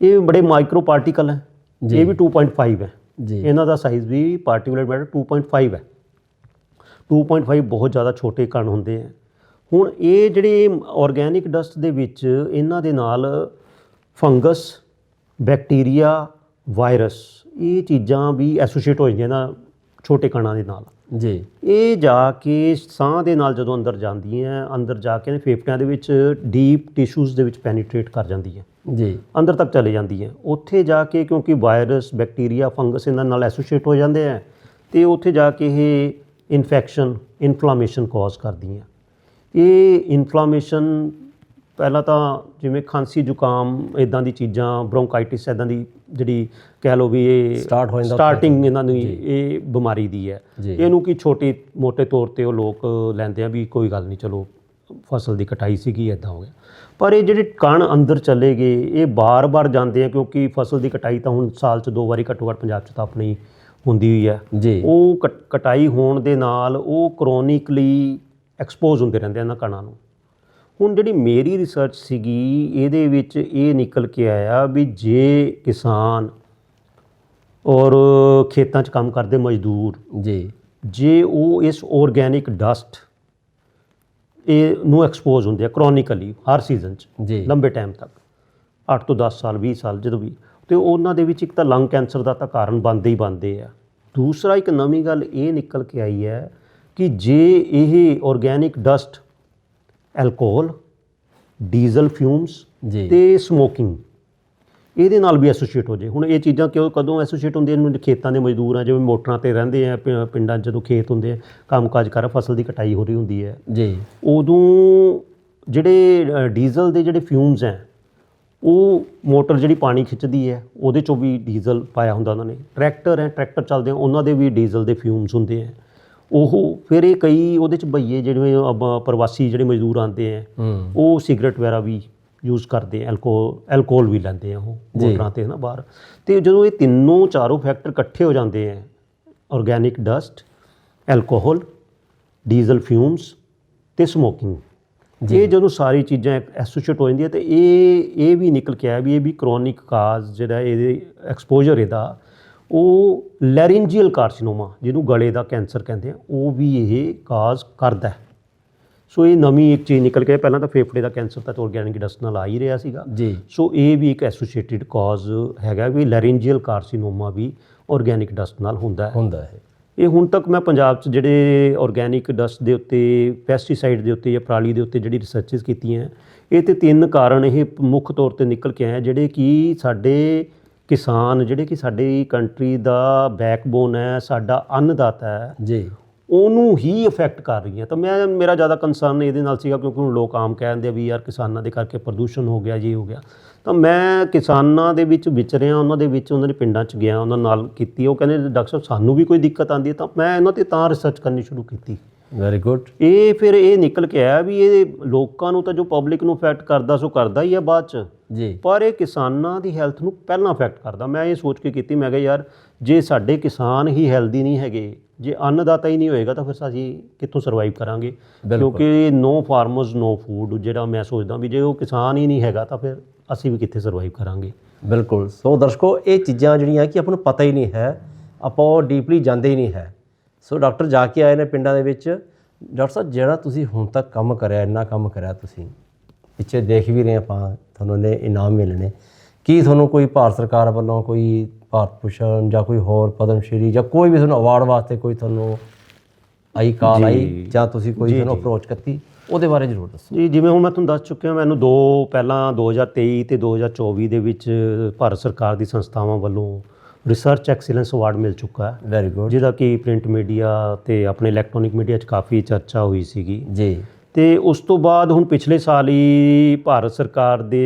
ਇਹ ਬੜੇ ਮਾਈਕਰੋ ਪਾਰਟੀਕਲ ਹੈ ਇਹ ਵੀ 2.5 ਹੈ।
ਜੀ।
ਇਹਨਾਂ ਦਾ ਸਾਈਜ਼ ਵੀ ਪਾਰਟੀਕੂਲਰ ਮੈਟਰ 2.5 ਹੈ। 2.5 ਬਹੁਤ ਜ਼ਿਆਦਾ ਛੋਟੇ ਕਣ ਹੁੰਦੇ ਆ ਹੁਣ ਇਹ ਜਿਹੜੇ ਆਰਗੈਨਿਕ ਡਸਟ ਦੇ ਵਿੱਚ ਇਹਨਾਂ ਦੇ ਨਾਲ ਫੰਗਸ ਬੈਕਟੀਰੀਆ ਵਾਇਰਸ ਇਹ ਚੀਜ਼ਾਂ ਵੀ ਐਸੋਸੀਏਟ ਹੋ ਜਾਂਦੀਆਂ ਨਾ ਛੋਟੇ ਕਣਾਂ ਦੇ ਨਾਲ।
ਜੀ।
ਇਹ ਜਾ ਕੇ ਸਾਹ ਦੇ ਨਾਲ ਜਦੋਂ ਅੰਦਰ ਜਾਂਦੀਆਂ ਅੰਦਰ ਜਾ ਕੇ ਫੇਫੜਿਆਂ ਦੇ ਵਿੱਚ ਡੀਪ ਟਿਸ਼ੂਜ਼ ਦੇ ਵਿੱਚ ਪੈਨੀਟ੍ਰੇਟ ਕਰ ਜਾਂਦੀ ਹੈ
ਜੀ।
ਅੰਦਰ ਤੱਕ ਚਲੇ ਜਾਂਦੀ ਹੈ ਉੱਥੇ ਜਾ ਕੇ ਕਿਉਂਕਿ ਵਾਇਰਸ ਬੈਕਟੀਰੀਆ ਫੰਗਸ ਇਹਨਾਂ ਨਾਲ ਐਸੋਸੀਏਟ ਹੋ ਜਾਂਦੇ ਆ ਤੇ ਉੱਥੇ ਜਾ ਕੇ ਇਹ ਇਨਫੈਕਸ਼ਨ ਇਨਫਲਾਮੇਸ਼ਨ ਕਾਜ਼ ਕਰਦੀਆਂ। ਇਹ ਇਨਫਲਾਮੇਸ਼ਨ ਪਹਿਲਾਂ ਤਾਂ ਜਿਵੇਂ ਖਾਂਸੀ ਜ਼ੁਕਾਮ ਇਦਾਂ ਦੀ ਚੀਜ਼ਾਂ ਬ੍ਰੋਂਕਾਈਟਿਸ ਇਦਾਂ ਦੀ ਜਿਹੜੀ ਕਹਿ ਲਓ ਵੀ ਇਹ
Start ਹੋ ਜਾਂਦਾ
ਸਟਾਰਟਿੰਗ ਇਹਨਾਂ ਦੀ ਇਹ ਬਿਮਾਰੀ ਦੀ ਹੈ। ਇਹਨੂੰ ਕੀ ਛੋਟੀ ਮੋٹے ਤੌਰ ਤੇ ਉਹ ਲੋਕ ਲੈਂਦੇ ਆ ਵੀ ਕੋਈ ਗੱਲ ਨਹੀਂ ਚਲੋ ਫਸਲ ਦੀ ਕਟਾਈ ਸੀਗੀ ਇਦਾਂ ਹੋ ਗਿਆ। ਪਰ ਇਹ ਜਿਹੜੇ ਕਣ ਅੰਦਰ ਚਲੇ ਗਏ ਇਹ ਬਾਰ-ਬਾਰ ਜਾਂਦੇ ਆ ਕਿਉਂਕਿ ਫਸਲ ਦੀ ਕਟਾਈ ਤਾਂ ਹੁਣ ਸਾਲ 'ਚ ਦੋ ਵਾਰੀ ਘੱਟੋ ਘੱਟ ਪੰਜਾਬ 'ਚ ਤਾਂ ਆਪਣੀ ਹੁੰਦੀ ਹੋਈ ਹੈ।
ਜੀ।
ਉਹ ਕਟ- ਕਟਾਈ ਹੋਣ ਦੇ ਨਾਲ ਉਹ ਕ੍ਰੋਨਿਕਲੀ ਐਕਸਪੋਜ਼ ਹੁੰਦੇ ਰਹਿੰਦੇ ਇਹਨਾਂ ਕਣਾਂ ਨੂੰ। ਹੁਣ ਜਿਹੜੀ ਮੇਰੀ ਰਿਸਰਚ ਸੀਗੀ ਇਹਦੇ ਵਿੱਚ ਇਹ ਨਿਕਲ ਕੇ ਆਇਆ ਵੀ ਜੇ ਕਿਸਾਨ ਔਰ ਖੇਤਾਂ 'ਚ ਕੰਮ ਕਰਦੇ ਮਜ਼ਦੂਰ
ਜੀ।
ਜੇ ਉਹ ਇਸ ਆਰਗੈਨਿਕ ਡਸਟ ਇਹ ਨੂੰ ਐਕਸਪੋਜ਼ ਹੁੰਦੇ ਆ ਕ੍ਰੋਨਿਕਲੀ ਹਰ ਸੀਜ਼ਨ 'ਚ
ਜੀ।
ਲੰਬੇ ਟਾਈਮ ਤੱਕ 8 ਤੋਂ 10 ਸਾਲ 20 ਸਾਲ ਜਦੋਂ ਵੀ ਤੇ ਉਹਨਾਂ ਦੇ ਵਿੱਚ ਇੱਕ ਤਾਂ ਲੰਗ ਕੈਂਸਰ ਦਾ ਤਾਂ ਕਾਰਨ ਬਣਦੇ ਹੀ ਬਣਦੇ ਆ। ਦੂਸਰਾ ਇੱਕ ਨਵੀਂ ਗੱਲ ਇਹ ਨਿਕਲ ਕੇ ਆਈ ਹੈ ਕਿ ਜੇ ਇਹ organic dust alcohol diesel fumes ਤੇ ਸਮੋਕਿੰਗ ਇਹਦੇ ਨਾਲ ਵੀ ਐਸੋਸੀਏਟ ਹੋ ਜੇ। ਹੁਣ ਇਹ ਚੀਜ਼ਾਂ ਕਿਉਂ ਕਦੋਂ ਐਸੋਸੀਏਟ ਹੁੰਦੀਆਂ? ਨੂੰ ਖੇਤਾਂ ਦੇ ਮਜ਼ਦੂਰ ਆ ਜਿਵੇਂ ਮੋਟਰਾਂ ਤੇ ਰਹਿੰਦੇ ਆ ਪਿੰਡਾਂ 'ਚ ਜਦੋਂ ਖੇਤ ਹੁੰਦੇ ਆ ਕੰਮਕਾਜ ਕਰ ਫਸਲ ਦੀ ਕਟਾਈ ਹੋ ਰਹੀ ਹੁੰਦੀ ਹੈ।
ਜੀ।
ਉਦੋਂ ਜਿਹੜੇ ਡੀਜ਼ਲ ਦੇ ਜਿਹੜੇ ਫਿਊਮਸ ਹੈ ਉਹ ਮੋਟਰ ਜਿਹੜੀ ਪਾਣੀ ਖਿੱਚਦੀ ਹੈ ਉਹਦੇ ਚੋਂ ਵੀ ਡੀਜ਼ਲ ਪਾਇਆ ਹੁੰਦਾ ਉਹਨਾਂ ਨੇ। ਟਰੈਕਟਰ ਹੈ ਟਰੈਕਟਰ ਚੱਲਦੇ ਆ ਉਹਨਾਂ ਦੇ ਵੀ ਡੀਜ਼ਲ ਦੇ ਫਿਊਮਸ ਹੁੰਦੇ ਆ। ਉਹ ਫਿਰ ਇਹ ਕਈ ਉਹਦੇ ਚ ਬਈਏ ਜਿਹੜੇ ਪ੍ਰਵਾਸੀ ਜਿਹੜੇ ਮਜ਼ਦੂਰ ਆਉਂਦੇ ਆ ਉਹ ਸਿਗਰਟ ਵਗੈਰਾ ਵੀ ਯੂਜ਼ ਕਰਦੇ ਆ ਐਲਕੋਹਲ ਐਲਕੋਹਲ ਵੀ ਲੈਂਦੇ ਆ ਉਹ। ਮੋਟਰਾਂ ਤੇ ਨਾ ਬਾਹਰ। ਤੇ ਜਦੋਂ ਇਹ ਤਿੰਨੋਂ ਚਾਰੋਂ ਫੈਕਟਰ ਇਕੱਠੇ ਹੋ ਜਾਂਦੇ ਆ organic dust alcohol diesel fumes ਤੇ ਸਮੋਕਿੰਗ ਇਹ ਜਦੋਂ ਸਾਰੀ ਚੀਜ਼ਾਂ ਐਸੋਸੀਏਟ ਹੋ ਜਾਂਦੀਆਂ ਤੇ ਇਹ ਇਹ ਵੀ ਨਿਕਲ ਕੇ ਆਇਆ ਵੀ ਇਹ ਵੀ ਕ੍ਰੋਨਿਕ ਕਾਜ਼ ਜਿਹੜਾ ਇਹਦੇ ਐਕਸਪੋਜ਼ਰ ਇਹਦਾ ਉਹ ਲੈਰਿੰਜੀਅਲ ਕਾਰਸਿਨੋਮਾ ਜਿਹਨੂੰ ਗਲੇ ਦਾ ਕੈਂਸਰ ਕਹਿੰਦੇ ਆ ਉਹ ਵੀ ਇਹ ਕਾਜ਼ ਕਰਦਾ ਹੈ। ਸੋ ਇਹ ਨਵੀਂ ਇੱਕ ਚੀਜ਼ ਨਿਕਲ ਕੇ। ਪਹਿਲਾਂ ਤਾਂ ਫੇਫੜੇ ਦਾ ਕੈਂਸਰ ਤਾਂ ਆਰਗੈਨਿਕ ਡਸਟ ਨਾਲ ਆ ਹੀ ਰਿਹਾ ਸੀਗਾ।
ਜੀ।
ਸੋ ਇਹ ਵੀ ਇੱਕ ਐਸੋਸੀਏਟਿਡ ਕਾਜ਼ ਹੈਗਾ ਵੀ ਲੈਰਿੰਜੀਅਲ ਕਾਰਸਿਨੋਮਾ ਵੀ ਆਰਗੈਨਿਕ ਡਸਟ ਨਾਲ ਹੁੰਦਾ ਹੈ।
ਹੁੰਦਾ ਹੈ।
ਇਹ ਹੁਣ ਤੱਕ ਮੈਂ ਪੰਜਾਬ 'ਚ ਜਿਹੜੇ ਆਰਗੈਨਿਕ ਡਸਟ ਦੇ ਉੱਤੇ ਪੈਸਟੀਸਾਈਡ ਦੇ ਉੱਤੇ ਜਾਂ ਪਰਾਲੀ ਦੇ ਉੱਤੇ ਜਿਹੜੀ ਰਿਸਰਚਸ ਕੀਤੀਆਂ ਇਹ ਤੇ ਤਿੰਨ ਕਾਰਨ ਇਹ ਮੁੱਖ ਤੌਰ ਤੇ ਨਿਕਲ ਕੇ ਆਏ ਜਿਹੜੇ ਕਿ ਸਾਡੇ ਕਿਸਾਨ ਜਿਹੜੇ ਕਿ ਸਾਡੀ ਕੰਟਰੀ ਦਾ ਬੈਕਬੋਨ ਹੈ ਸਾਡਾ ਅੰਨਦਾਤਾ ਹੈ
ਜੀ।
ਉਹਨੂੰ ਹੀ ਇਫੈਕਟ ਕਰ ਰਹੀਆਂ। ਤਾਂ ਮੈਂ ਮੇਰਾ ਜ਼ਿਆਦਾ ਕੰਸਰਨ ਇਹਦੇ ਨਾਲ ਸੀਗਾ ਕਿਉਂਕਿ ਹੁਣ ਲੋਕ ਆਮ ਕਹਿੰਦੇ ਆ ਵੀ ਯਾਰ ਕਿਸਾਨਾਂ ਦੇ ਕਰਕੇ ਪ੍ਰਦੂਸ਼ਣ ਹੋ ਗਿਆ ਜੀ ਹੋ ਗਿਆ। ਤਾਂ ਮੈਂ ਕਿਸਾਨਾਂ ਦੇ ਵਿੱਚ ਵਿਚਰਿਆ ਉਹਨਾਂ ਦੇ ਵਿੱਚ ਉਹਨਾਂ ਦੇ ਪਿੰਡਾਂ 'ਚ ਗਿਆ ਉਹਨਾਂ ਨਾਲ ਕੀਤੀ। ਉਹ ਕਹਿੰਦੇ ਡਾਕਟਰ ਸਾਹਿਬ ਸਾਨੂੰ ਵੀ ਕੋਈ ਦਿੱਕਤ ਆਉਂਦੀ ਹੈ? ਤਾਂ ਮੈਂ ਇਹਨਾਂ ਤੇ ਤਾਂ ਰਿਸਰਚ ਕਰਨੀ ਸ਼ੁਰੂ ਕੀਤੀ।
ਵੈਰੀ ਗੁੱਡ
ਇਹ ਫਿਰ ਇਹ ਨਿਕਲ ਕੇ ਆਇਆ ਵੀ ਇਹ ਲੋਕਾਂ ਨੂੰ ਤਾਂ ਜੋ ਪਬਲਿਕ ਨੂੰ ਇਫੈਕਟ ਕਰਦਾ ਸੋ ਕਰਦਾ ਹੀ ਆ ਬਾਅਦ 'ਚ।
ਜੀ।
ਪਰ ਇਹ ਕਿਸਾਨਾਂ ਦੀ ਹੈਲਥ ਨੂੰ ਪਹਿਲਾਂ ਅਫੈਕਟ ਕਰਦਾ। ਮੈਂ ਇਹ ਸੋਚ ਕੇ ਕੀਤੀ ਮੈਂ ਕਿਹਾ ਯਾਰ ਜੇ ਸਾਡੇ ਕਿਸਾਨ ਹੀ ਹੈਲਦੀ ਨਹੀਂ ਹੈਗੇ ਜੇ ਅੰਨਦਾਤਾ ਹੀ ਨਹੀਂ ਹੋਏਗਾ ਤਾਂ ਫਿਰ ਅਸੀਂ ਕਿੱਥੋਂ ਸਰਵਾਈਵ ਕਰਾਂਗੇ? ਕਿਉਂਕਿ ਨੋ ਫਾਰਮਰਸ ਨੋ ਫੂਡ ਜਿਹੜਾ ਮੈਂ ਸੋਚਦਾ ਵੀ ਜੇ ਉਹ ਕਿਸਾਨ ਹੀ ਨਹੀਂ ਹੈਗਾ ਤਾਂ ਫਿਰ ਅਸੀਂ ਵੀ ਕਿੱਥੇ ਸਰਵਾਈਵ ਕਰਾਂਗੇ?
ਬਿਲਕੁਲ। ਸੋ ਦਰਸ਼ਕੋ ਇਹ ਚੀਜ਼ਾਂ ਜਿਹੜੀਆਂ ਕਿ ਆਪਾਂ ਨੂੰ ਪਤਾ ਹੀ ਨਹੀਂ ਹੈ ਆਪਾਂ ਡੀਪਲੀ ਜਾਂਦੇ ਹੀ ਨਹੀਂ ਹੈ। ਸੋ ਡਾਕਟਰ ਜਾ ਕੇ ਆਏ ਨੇ ਪਿੰਡਾਂ ਦੇ ਵਿੱਚ। ਡਾਕਟਰ ਸਾਹਿਬ ਜਿਹੜਾ ਤੁਸੀਂ ਹੁਣ ਤੱਕ ਕੰਮ ਕਰਿਆ ਇੰਨਾ ਕੰਮ ਕਰਿਆ ਤੁਸੀਂ ਪਿੱਛੇ ਦੇਖ ਵੀ ਰਹੇ ਆਪਾਂ ਤੁਹਾਨੂੰ ਨੇ ਇਨਾਮ ਮਿਲਣੇ। ਕੀ ਤੁਹਾਨੂੰ ਕੋਈ ਭਾਰਤ ਸਰਕਾਰ ਵੱਲੋਂ ਕੋਈ ਭਾਰਤ ਭੂਸ਼ਣ ਜਾਂ ਕੋਈ ਹੋਰ ਪਦਮ ਸ਼੍ਰੀ ਜਾਂ ਕੋਈ ਵੀ ਤੁਹਾਨੂੰ ਅਵਾਰਡ ਵਾਸਤੇ ਕੋਈ ਤੁਹਾਨੂੰ ਆਈ ਕਾਲ ਆਈ ਜਾਂ ਤੁਸੀਂ ਕੋਈ ਤੁਹਾਨੂੰ ਅਪਰੋਚ ਕੀਤੀ ਉਹਦੇ ਬਾਰੇ ਜ਼ਰੂਰ ਦੱਸੋ।
ਜੀ ਜਿਵੇਂ ਹੁਣ ਮੈਂ ਤੁਹਾਨੂੰ ਦੱਸ ਚੁੱਕਿਆ ਮੈਨੂੰ ਦੋ ਪਹਿਲਾਂ 2023 ਤੇ 2024 ਦੇ ਵਿੱਚ ਭਾਰਤ ਸਰਕਾਰ ਦੀ ਸੰਸਥਾਵਾਂ ਵੱਲੋਂ ਰਿਸਰਚ ਐਕਸੀਲੈਂਸ ਅਵਾਰਡ ਮਿਲ ਚੁੱਕਾ ਹੈ।
ਵੈਰੀ ਗੁੱਡ
ਜਿਹਦਾ ਕਿ ਪ੍ਰਿੰਟ ਮੀਡੀਆ ਤੇ ਆਪਣੇ ਇਲੈਕਟ੍ਰੋਨਿਕ ਮੀਡੀਆ 'ਚ ਕਾਫੀ ਚਰਚਾ ਹੋਈ ਸੀਗੀ।
ਜੀ।
ਤੇ ਉਸ ਤੋਂ ਬਾਅਦ ਹੁਣ ਪਿਛਲੇ ਸਾਲ ਹੀ ਭਾਰਤ ਸਰਕਾਰ ਦੇ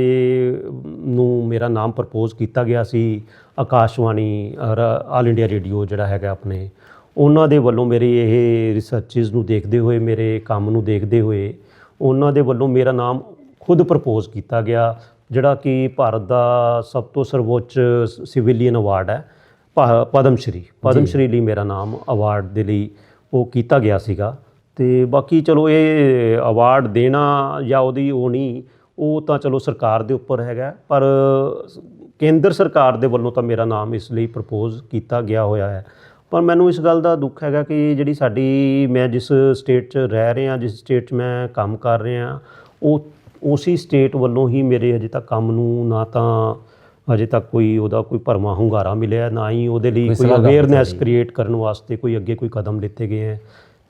ਨੂੰ ਮੇਰਾ ਨਾਮ ਪ੍ਰਪੋਜ਼ ਕੀਤਾ ਗਿਆ ਸੀ। ਆਕਾਸ਼ਵਾਣੀ ਔਰ ਆਲ ਇੰਡੀਆ ਰੇਡੀਓ ਜਿਹੜਾ ਹੈਗਾ ਆਪਣੇ ਉਹਨਾਂ ਦੇ ਵੱਲੋਂ ਮੇਰੀ ਇਹ ਰਿਸਰਚਸ ਨੂੰ ਦੇਖਦੇ ਹੋਏ ਮੇਰੇ ਕੰਮ ਨੂੰ ਦੇਖਦੇ ਹੋਏ ਉਹਨਾਂ ਦੇ ਵੱਲੋਂ ਮੇਰਾ ਨਾਮ ਖੁਦ ਪ੍ਰਪੋਜ਼ ਕੀਤਾ ਗਿਆ। ਜਿਹੜਾ ਕਿ ਭਾਰਤ ਦਾ ਸਭ ਤੋਂ ਸਰਵੋੱਚ ਸਿਵਿਲੀਅਨ ਅਵਾਰਡ ਹੈ ਪਦਮ ਸ਼੍ਰੀ ਪਦਮ ਸ਼੍ਰੀ ਲਈ ਮੇਰਾ ਨਾਮ ਅਵਾਰਡ ਦੇ ਲਈ ਉਹ ਕੀਤਾ ਗਿਆ ਸੀਗਾ। ਤੇ ਬਾਕੀ ਚਲੋ ਇਹ ਅਵਾਰਡ ਦੇਣਾ ਜਾਂ ਉਹਦੀ ਉਹ ਨਹੀਂ ਉਹ ਤਾਂ ਚਲੋ ਸਰਕਾਰ ਦੇ ਉੱਪਰ ਹੈਗਾ। ਪਰ ਕੇਂਦਰ ਸਰਕਾਰ ਦੇ ਵੱਲੋਂ ਤਾਂ ਮੇਰਾ ਨਾਮ ਇਸ ਲਈ ਪ੍ਰਪੋਜ਼ ਕੀਤਾ ਗਿਆ ਹੋਇਆ ਹੈ। ਪਰ ਮੈਨੂੰ ਇਸ ਗੱਲ ਦਾ ਦੁੱਖ ਹੈਗਾ ਕਿ ਜਿਹੜੀ ਸਾਡੀ ਮੈਂ ਜਿਸ ਸਟੇਟ 'ਚ ਰਹਿ ਰਿਹਾ ਜਿਸ ਸਟੇਟ 'ਚ ਮੈਂ ਕੰਮ ਕਰ ਰਿਹਾ ਉਹ ਉਸੇ ਸਟੇਟ ਵੱਲੋਂ ਹੀ ਮੇਰੇ ਅਜੇ ਤੱਕ ਕੰਮ ਨੂੰ ਨਾ ਤਾਂ ਅਜੇ ਤੱਕ ਕੋਈ ਉਹਦਾ ਕੋਈ ਭਰਮਾ ਹੁੰਗਾਰਾ ਮਿਲਿਆ ਨਾ ਹੀ ਉਹਦੇ ਲਈ
ਕੋਈ
ਅਵੇਅਰਨੈਸ ਕ੍ਰੀਏਟ ਕਰਨ ਵਾਸਤੇ ਕੋਈ ਅੱਗੇ ਕੋਈ ਕਦਮ ਲਿੱਤੇ ਗਏ ਹੈ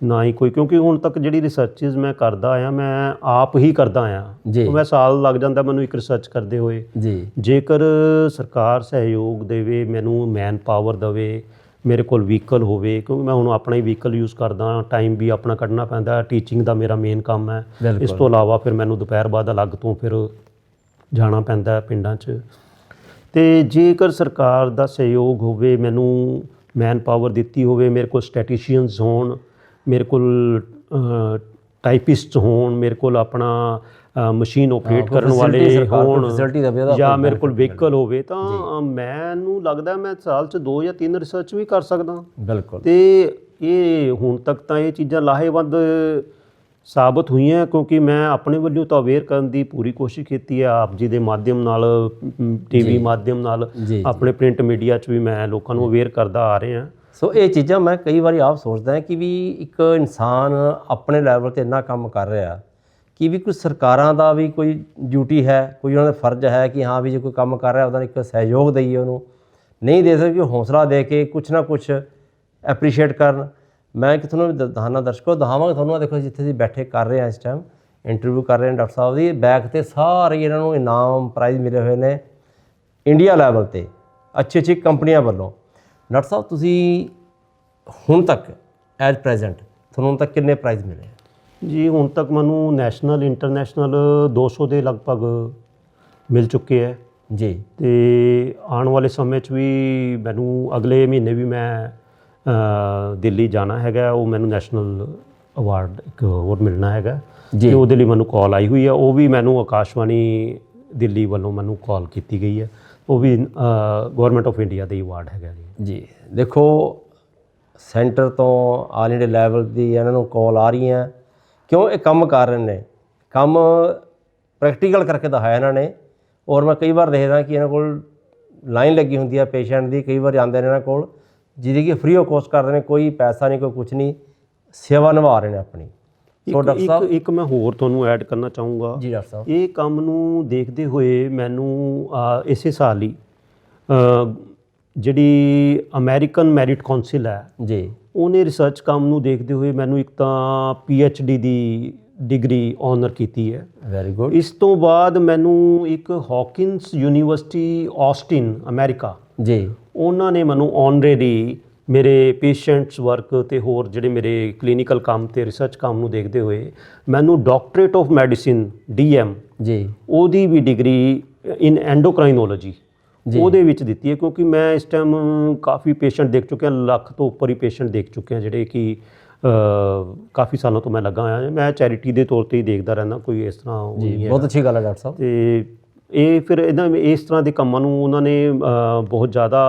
ਨਾ ਹੀ ਕੋਈ ਕਿਉਂਕਿ ਹੁਣ ਤੱਕ ਜਿਹੜੀ ਰਿਸਰਚਸ ਮੈਂ ਕਰਦਾ ਆਇਆ ਮੈਂ ਆਪ ਹੀ ਕਰਦਾ ਆਇਆ।
ਜੀ।
ਮੈਂ ਸਾਲ ਲੱਗ ਜਾਂਦਾ ਮੈਨੂੰ ਇੱਕ ਰਿਸਰਚ ਕਰਦੇ ਹੋਏ।
ਜੀ।
ਜੇਕਰ ਸਰਕਾਰ ਸਹਿਯੋਗ ਦੇਵੇ ਮੈਨੂੰ ਮੈਨ ਪਾਵਰ ਦੇਵੇ ਮੇਰੇ ਕੋਲ ਵਹੀਕਲ ਹੋਵੇ ਕਿਉਂਕਿ ਮੈਂ ਹੁਣ ਆਪਣਾ ਹੀ ਵਹੀਕਲ ਯੂਜ਼ ਕਰਦਾ ਟਾਈਮ ਵੀ ਆਪਣਾ ਕੱਢਣਾ ਪੈਂਦਾ ਟੀਚਿੰਗ ਦਾ ਮੇਰਾ ਮੇਨ ਕੰਮ ਹੈ। ਇਸ ਤੋਂ ਇਲਾਵਾ ਫਿਰ ਮੈਨੂੰ ਦੁਪਹਿਰ ਬਾਅਦ ਅਲੱਗ ਤੋਂ ਫਿਰ ਜਾਣਾ ਪੈਂਦਾ ਪਿੰਡਾਂ 'ਚ ਤੇ ਜੇਕਰ ਸਰਕਾਰ ਦਾ ਸਹਿਯੋਗ ਹੋਵੇ ਮੈਨੂੰ ਮੈਨ ਪਾਵਰ ਦਿੱਤੀ ਹੋਵੇ ਮੇਰੇ ਕੋਲ ਸਟੈਟਿਸ਼ੀਅਨਸ ਹੋਣ ਮੇਰੇ ਕੋਲ ਟਾਈਪਿਸਟ ਹੋਣ ਮੇਰੇ ਕੋਲ ਆਪਣਾ ਮਸ਼ੀਨ ਆਪਰੇਟ ਕਰਨ ਵਾਲੇ ਹੋਣ
ਦੇਵੇ
ਜਾਂ ਮੇਰੇ ਕੋਲ ਵਹੀਕਲ ਹੋਵੇ ਤਾਂ ਮੈਨੂੰ ਲੱਗਦਾ ਮੈਂ ਸਾਲ 'ਚ ਦੋ ਜਾਂ ਤਿੰਨ ਰਿਸਰਚ ਵੀ ਕਰ ਸਕਦਾ।
ਬਿਲਕੁਲ।
ਤੇ ਇਹ ਹੁਣ ਤੱਕ ਤਾਂ ਇਹ ਚੀਜ਼ਾਂ ਲਾਹੇਵੰਦ ਸਾਬਤ ਹੋਈਆਂ ਕਿਉਂਕਿ ਮੈਂ ਆਪਣੇ ਵੱਲੋਂ ਤਾਂ ਅਵੇਅਰ ਕਰਨ ਦੀ ਪੂਰੀ ਕੋਸ਼ਿਸ਼ ਕੀਤੀ ਹੈ ਆਪ ਜੀ ਦੇ ਮਾਧਿਅਮ ਨਾਲ ਟੀਵੀ ਮਾਧਿਅਮ ਨਾਲ ਆਪਣੇ ਪ੍ਰਿੰਟ ਮੀਡੀਆ 'ਚ ਵੀ ਮੈਂ ਲੋਕਾਂ ਨੂੰ ਅਵੇਅਰ ਕਰਦਾ ਆ ਰਿਹਾ
ਸੋ ਇਹ ਚੀਜ਼ਾਂ ਮੈਂ ਕਈ ਵਾਰੀ ਆਪ ਸੋਚਦਾ ਹਾਂ ਕਿ ਵੀ ਇੱਕ ਇਨਸਾਨ ਆਪਣੇ ਲੈਵਲ ਤੇ ਇੰਨਾ ਕੰਮ ਕਰ ਰਿਹਾ ਕਿ ਵੀ ਕੋਈ ਸਰਕਾਰਾਂ ਦਾ ਵੀ ਕੋਈ ਡਿਊਟੀ ਹੈ, ਕੋਈ ਉਹਨਾਂ ਦਾ ਫਰਜ਼ ਹੈ ਕਿ ਹਾਂ ਵੀ ਜੇ ਕੋਈ ਕੰਮ ਕਰ ਰਿਹਾ, ਉਹਦਾ ਇੱਕ ਸਹਿਯੋਗ ਦਈਏ ਉਹਨੂੰ। ਨਹੀਂ ਦੇ ਸਕਦੇ ਹੌਸਲਾ ਦੇ ਕੇ ਕੁਛ ਨਾ ਕੁਛ ਐਪਰੀਸ਼ੀਏਟ ਕਰਨ। ਮੈਂ ਕਿ ਤੁਹਾਨੂੰ ਦ- ਦਹਾਨਾ ਦਰਸ਼ਕੋ ਦਹਾਵਾਂਗਾ ਤੁਹਾਨੂੰ। ਦੇਖੋ ਜਿੱਥੇ ਅਸੀਂ ਬੈਠੇ ਕਰ ਰਹੇ ਹਾਂ ਇਸ ਟਾਈਮ ਇੰਟਰਵਿਊ ਕਰ ਰਹੇ ਹਾਂ ਡਾਕਟਰ ਸਾਹਿਬ ਦੀ। ਬੈਕ ਤੇ ਸਾਰੇ ਇਹਨਾਂ ਨੂੰ ਇਨਾਮ ਪ੍ਰਾਈਜ਼ ਮਿਲੇ ਹੋਏ ਨੇ ਇੰਡੀਆ ਲੈਵਲ ਤੇ। ਅੱਛੀ ਅੱਛੀ ਕੰਪਨੀਆਂ ਵੱਲੋਂ। ਡਾਕਟਰ ਸਾਹਿਬ, ਤੁਸੀਂ ਹੁਣ ਤੱਕ ਐਜ਼ ਪ੍ਰੈਜ਼ੈਂਟ ਤੁਹਾਨੂੰ ਹੁਣ ਤੱਕ ਕਿੰਨੇ ਪ੍ਰਾਈਜ਼ ਮਿਲੇ?
ਜੀ ਹੁਣ ਤੱਕ ਮੈਨੂੰ ਨੈਸ਼ਨਲ ਇੰਟਰਨੈਸ਼ਨਲ 200 ਦੇ ਲਗਭਗ ਮਿਲ ਚੁੱਕੇ ਹੈ
ਜੀ।
ਤੇ ਆਉਣ ਵਾਲੇ ਸਮੇਂ 'ਚ ਵੀ ਮੈਨੂੰ ਅਗਲੇ ਮਹੀਨੇ ਵੀ ਮੈਂ ਦਿੱਲੀ ਜਾਣਾ ਹੈਗਾ। ਉਹ ਮੈਨੂੰ ਨੈਸ਼ਨਲ ਅਵਾਰਡ ਇੱਕ ਹੋਰ ਮਿਲਣਾ ਹੈਗਾ।
ਜੀ।
ਤੇ ਉਹਦੇ ਲਈ ਮੈਨੂੰ ਕਾਲ ਆਈ ਹੋਈ ਹੈ ਉਹ ਵੀ ਮੈਨੂੰ ਆਕਾਸ਼ਵਾਣੀ ਦਿੱਲੀ ਵੱਲੋਂ ਮੈਨੂੰ ਕਾਲ ਕੀਤੀ ਗਈ ਹੈ ਉਹ ਵੀ ਗਵਰਨਮੈਂਟ ਆਫ ਇੰਡੀਆ ਦਾ ਅਵਾਰਡ ਹੈਗਾ ਜੀ।
ਜੀ। ਦੇਖੋ ਸੈਂਟਰ ਤੋਂ ਆਲ ਇੰਡੀਆ ਲੈਵਲ ਦੀ ਇਹਨਾਂ ਨੂੰ ਕਾਲ ਆ ਰਹੀਆਂ। ਕਿਉਂ ਇਹ ਕੰਮ ਕਰ ਰਹੇ ਨੇ? ਕੰਮ ਪ੍ਰੈਕਟੀਕਲ ਕਰਕੇ ਦਿਖਾਇਆ ਇਹਨਾਂ ਨੇ। ਔਰ ਮੈਂ ਕਈ ਵਾਰ ਦੇਖਦਾ ਕਿ ਇਹਨਾਂ ਕੋਲ ਲਾਈਨ ਲੱਗੀ ਹੁੰਦੀ ਹੈ ਪੇਸ਼ੈਂਟ ਦੀ ਕਈ ਵਾਰ ਆਉਂਦੇ ਨੇ ਇਹਨਾਂ ਕੋਲ ਜਿਹਦੀ ਕਿ ਫ੍ਰੀ ਆਫ ਕੋਸਟ ਕਰਦੇ ਨੇ ਕੋਈ ਪੈਸਾ ਨਹੀਂ ਕੋਈ ਕੁਝ ਨਹੀਂ ਸੇਵਾ ਨਿਭਾ ਰਹੇ ਨੇ ਆਪਣੀ। ਸੋ
ਇੱਕ
ਡਾਕਟਰ
ਇੱਕ
ਸਾਹਿਬ
ਇੱਕ ਮੈਂ ਹੋਰ ਤੁਹਾਨੂੰ ਐਡ ਕਰਨਾ ਚਾਹੂੰਗਾ।
ਜੀ ਡਾਕਟਰ ਸਾਹਿਬ।
ਇਹ ਕੰਮ ਨੂੰ ਦੇਖਦੇ ਹੋਏ ਮੈਨੂੰ ਇਸੇ ਸਾਲ ਹੀ ਜਿਹੜੀ ਅਮਰੀਕਨ ਮੈਰਿਟ ਕਾਉਂਸਲ ਹੈ
ਜੀ।
ਉਹਨੇ ਰਿਸਰਚ ਕੰਮ ਨੂੰ ਦੇਖਦੇ ਹੋਏ ਮੈਨੂੰ ਇੱਕ ਤਾਂ ਡੀ ਦੀ ਡਿਗਰੀ ਆਨਰ ਕੀਤੀ ਹੈ।
ਵੈਰੀ ਗੁੱਡ
ਇਸ ਤੋਂ ਬਾਅਦ ਮੈਨੂੰ ਇੱਕ ਹਾਕਿੰਸ ਯੂਨੀਵਰਸਿਟੀ ਆਸਟਿਨ ਅਮਰੀਕਾ
ਜੀ।
ਉਹਨਾਂ ਨੇ ਮੈਨੂੰ ਆਨਰੇਰੀ ਮੇਰੇ ਪੇਸ਼ੈਂਟਸ ਵਰਕ ਤੇ ਹੋਰ ਜਿਹੜੇ ਮੇਰੇ ਕਲੀਨਿਕਲ ਕੰਮ ਤੇ ਰਿਸਰਚ ਕੰਮ ਨੂੰ ਦੇਖਦੇ ਹੋਏ ਮੈਨੂੰ ਡਾਕਟਰੇਟ ਆਫ ਮੈਡੀਸਿਨ ਡੀਐਮ
ਜੀ।
ਉਹਦੀ ਵੀ ਡਿਗਰੀ ਇਨ ਐਂਡੋਕਰਾਈਨੋਲੋਜੀ ਉਹਦੇ ਵਿੱਚ ਦਿੱਤੀ ਹੈ ਕਿਉਂਕਿ ਮੈਂ ਇਸ ਟਾਈਮ ਕਾਫੀ ਪੇਸ਼ੈਂਟ ਦੇਖ ਚੁੱਕਿਆ ਲੱਖ ਤੋਂ ਉੱਪਰ ਹੀ ਪੇਸ਼ੈਂਟ ਦੇਖ ਚੁੱਕੇ ਹਾਂ ਜਿਹੜੇ ਕਿ ਕਾਫੀ ਸਾਲਾਂ ਤੋਂ ਮੈਂ ਲੱਗਾ ਹੋਇਆ। ਮੈਂ ਚੈਰਿਟੀ ਦੇ ਤੌਰ ਤੇ ਹੀ ਦੇਖਦਾ ਰਹਿੰਦਾ ਕੋਈ ਇਸ ਤਰ੍ਹਾਂ ਉਹ ਨਹੀਂ ਹੈ
ਬਹੁਤ ਅੱਛੀ ਗੱਲ ਹੈ ਡਾਕਟਰ ਸਾਹਿਬ।
ਤੇ ਇਹ ਫਿਰ ਇਹਨਾਂ ਇਸ ਤਰ੍ਹਾਂ ਦੇ ਕੰਮਾਂ ਨੂੰ ਉਹਨਾਂ ਨੇ ਬਹੁਤ ਜ਼ਿਆਦਾ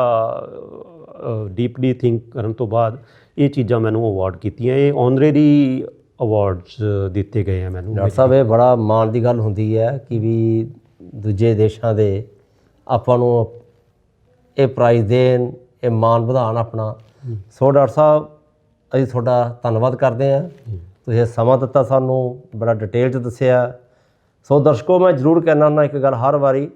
ਡੀਪਲੀ ਥਿੰਕ ਕਰਨ ਤੋਂ ਬਾਅਦ ਇਹ ਚੀਜ਼ਾਂ ਮੈਨੂੰ ਅਵਾਰਡ ਕੀਤੀਆਂ। ਇਹ ਆਨਰੇਰੀ ਅਵਾਰਡਸ ਦਿੱਤੇ ਗਏ ਆ ਮੈਨੂੰ
ਡਾਕਟਰ ਸਾਹਿਬ ਇਹ ਬੜਾ ਮਾਣ ਦੀ ਗੱਲ ਹੁੰਦੀ ਹੈ ਕਿ ਵੀ ਦੂਜੇ ਦੇਸ਼ਾਂ ਦੇ ਆਪਾਂ ਨੂੰ ਇਹ ਪ੍ਰਾਈਜ਼ ਦੇਣ, ਇਹ ਮਾਣ ਵਧਾਉਣ ਆਪਣਾ। ਸੋ ਡਾਕਟਰ ਸਾਹਿਬ, ਅਸੀਂ ਤੁਹਾਡਾ ਧੰਨਵਾਦ ਕਰਦੇ ਹਾਂ। ਤੁਸੀਂ ਇਹ ਸਮਾਂ ਦਿੱਤਾ ਸਾਨੂੰ, ਬੜਾ ਡਿਟੇਲ ਚ ਦੱਸਿਆ। ਸੋ ਦਰਸ਼ਕੋ, ਮੈਂ ਜ਼ਰੂਰ ਕਹਿਣਾ ਹੁੰਦਾ, ਇੱਕ ਗੱਲ ਹਰ ਵਾਰੀ,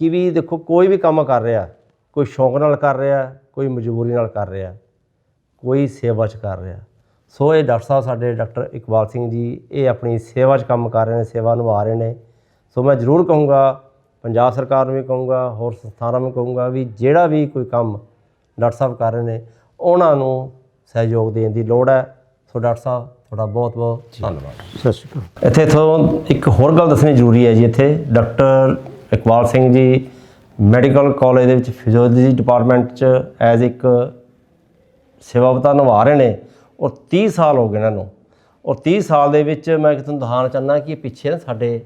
ਕਿ ਵੀ ਦੇਖੋ, ਕੋਈ ਵੀ ਕੰਮ ਕਰ ਰਿਹਾ, ਕੋਈ ਸ਼ੌਂਕ ਨਾਲ ਕਰ ਰਿਹਾ, ਕੋਈ ਮਜਬੂਰੀ ਨਾਲ ਕਰ ਰਿਹਾ, ਕੋਈ ਸੇਵਾ ਚ ਕਰ ਰਿਹਾ। ਸੋ ਇਹ ਡਾਕਟਰ ਸਾਹਿਬ, ਸਾਡੇ ਡਾਕਟਰ ਇਕਬਾਲ ਸਿੰਘ ਜੀ, ਇਹ ਆਪਣੀ ਸੇਵਾ 'ਚ ਕੰਮ ਕਰ ਰਹੇ ਨੇ, ਸੇਵਾ ਨਿਭਾ ਰਹੇ ਨੇ। ਸੋ ਮੈਂ ਜ਼ਰੂਰ ਕਹੂੰਗਾ ਪੰਜਾਬ ਸਰਕਾਰ ਨੂੰ ਵੀ ਕਹੂੰਗਾ ਹੋਰ ਸੰਸਥਾਨਾਂ ਨੂੰ ਵੀ ਕਹੂੰਗਾ ਵੀ ਜਿਹੜਾ ਵੀ ਕੋਈ ਕੰਮ ਡਾਕਟਰ ਸਾਹਿਬ ਕਰ ਰਹੇ ਨੇ ਉਹਨਾਂ ਨੂੰ ਸਹਿਯੋਗ ਦੇਣ ਦੀ ਲੋੜ ਹੈ। ਸੋ ਡਾਕਟਰ ਸਾਹਿਬ ਤੁਹਾਡਾ ਬਹੁਤ ਬਹੁਤ ਧੰਨਵਾਦ।
ਸਤਿ ਸ਼੍ਰੀ ਅਕਾਲ।
ਇੱਥੇ ਤੋਂ ਇੱਕ ਹੋਰ ਗੱਲ ਦੱਸਣੀ ਜ਼ਰੂਰੀ ਹੈ ਜੀ ਇੱਥੇ। Doctor Iqbal Singh ji medical college ਦੇ ਵਿੱਚ ਫਿਜ਼ੀਓਲੋਜੀ ਡਿਪਾਰਟਮੈਂਟ 'ਚ ਐਜ਼ ਇੱਕ ਸੇਵਾਵਤਾ ਨਿਭਾ ਰਹੇ ਨੇ ਔਰ 30 ਸਾਲ ਹੋ ਗਏ ਇਹਨਾਂ ਨੂੰ। ਔਰ 30 ਸਾਲ ਦੇ ਵਿੱਚ ਮੈਂ ਤੁਹਾਨੂੰ ਦਿਖਾਉਣਾ ਚਾਹੁੰਦਾ ਕਿ ਪਿੱਛੇ ਨਾ ਸਾਡੇ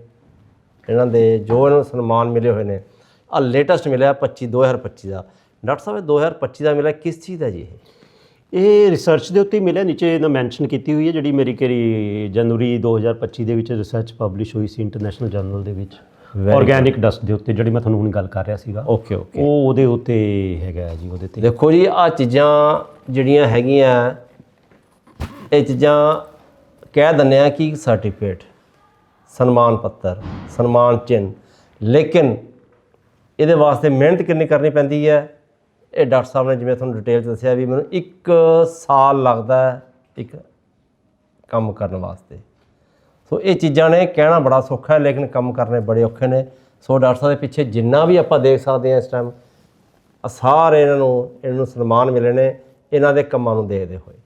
ਇਹਨਾਂ ਦੇ ਜੋ ਇਹਨਾਂ ਨੂੰ ਸਨਮਾਨ ਮਿਲੇ ਹੋਏ ਨੇ ਆ ਲੇਟੈਸਟ ਮਿਲਿਆ 25 2025 ਦਾ। ਡਾਕਟਰ ਸਾਹਿਬ ਇਹ 2025 ਦਾ ਮਿਲਿਆ ਕਿਸ ਚੀਜ਼ ਦਾ ਜੀ ਇਹ?
ਇਹ ਰਿਸਰਚ ਦੇ ਉੱਤੇ ਮਿਲਿਆ ਨੀਚੇ ਇਹਨਾਂ ਮੈਂਸ਼ਨ ਕੀਤੀ ਹੋਈ ਹੈ ਜਿਹੜੀ ਮੇਰੀ ਕਿਹੜੀ ਜਨਵਰੀ 2025 ਦੇ ਵਿੱਚ ਰਿਸਰਚ ਪਬਲਿਸ਼ ਹੋਈ ਸੀ ਇੰਟਰਨੈਸ਼ਨਲ ਜਰਨਲ ਦੇ ਵਿੱਚ। ਆਰਗੈਨਿਕ ਡਸਟ ਦੇ ਉੱਤੇ ਜਿਹੜੀ ਮੈਂ ਤੁਹਾਨੂੰ ਹੁਣ ਗੱਲ ਕਰ ਰਿਹਾ ਸੀਗਾ।
ਓਕੇ ਓਕੇ
ਉਹ ਉਹਦੇ ਉੱਤੇ ਹੈਗਾ ਜੀ ਉਹਦੇ ਤੇ।
ਦੇਖੋ ਜੀ ਆ ਚੀਜ਼ਾਂ ਜਿਹੜੀਆਂ ਹੈਗੀਆਂ ਇਹ ਚੀਜ਼ਾਂ ਕਹਿ ਦਿੰਦੇ ਆ ਕਿ ਸਰਟੀਫਿਕੇਟ ਸਨਮਾਨ ਪੱਤਰ, ਸਨਮਾਨ ਚਿੰਨ ਲੇਕਿਨ ਇਹਦੇ ਵਾਸਤੇ ਮਿਹਨਤ ਕਿੰਨੀ ਕਰਨੀ ਪੈਂਦੀ ਹੈ? ਇਹ ਡਾਕਟਰ ਸਾਹਿਬ ਨੇ ਜਿਵੇਂ ਤੁਹਾਨੂੰ ਡਿਟੇਲ 'ਚ ਦੱਸਿਆ ਵੀ ਮੈਨੂੰ 1 ਸਾਲ ਲੱਗਦਾ ਹੈ ਇੱਕ ਕੰਮ ਕਰਨ ਵਾਸਤੇ। ਸੋ ਇਹ ਚੀਜ਼ਾਂ ਨੇ, ਕਹਿਣਾ ਬੜਾ ਸੌਖਾ ਹੈ, ਲੇਕਿਨ ਕੰਮ ਕਰਨੇ ਬੜੇ ਔਖੇ ਨੇ। ਸੋ ਡਾਕਟਰ ਸਾਹਿਬ ਦੇ ਪਿੱਛੇ ਜਿੰਨਾ ਵੀ ਆਪਾਂ ਦੇਖ ਸਕਦੇ ਹਾਂ ਇਸ ਟਾਈਮ ਸਾਰੇ ਇਹਨਾਂ ਨੂੰ ਇਹਨਾਂ ਨੂੰ ਸਨਮਾਨ ਮਿਲੇ ਨੇ, ਇਹਨਾਂ ਦੇ ਕੰਮਾਂ ਨੂੰ ਦੇਖਦੇ ਹੋਏ।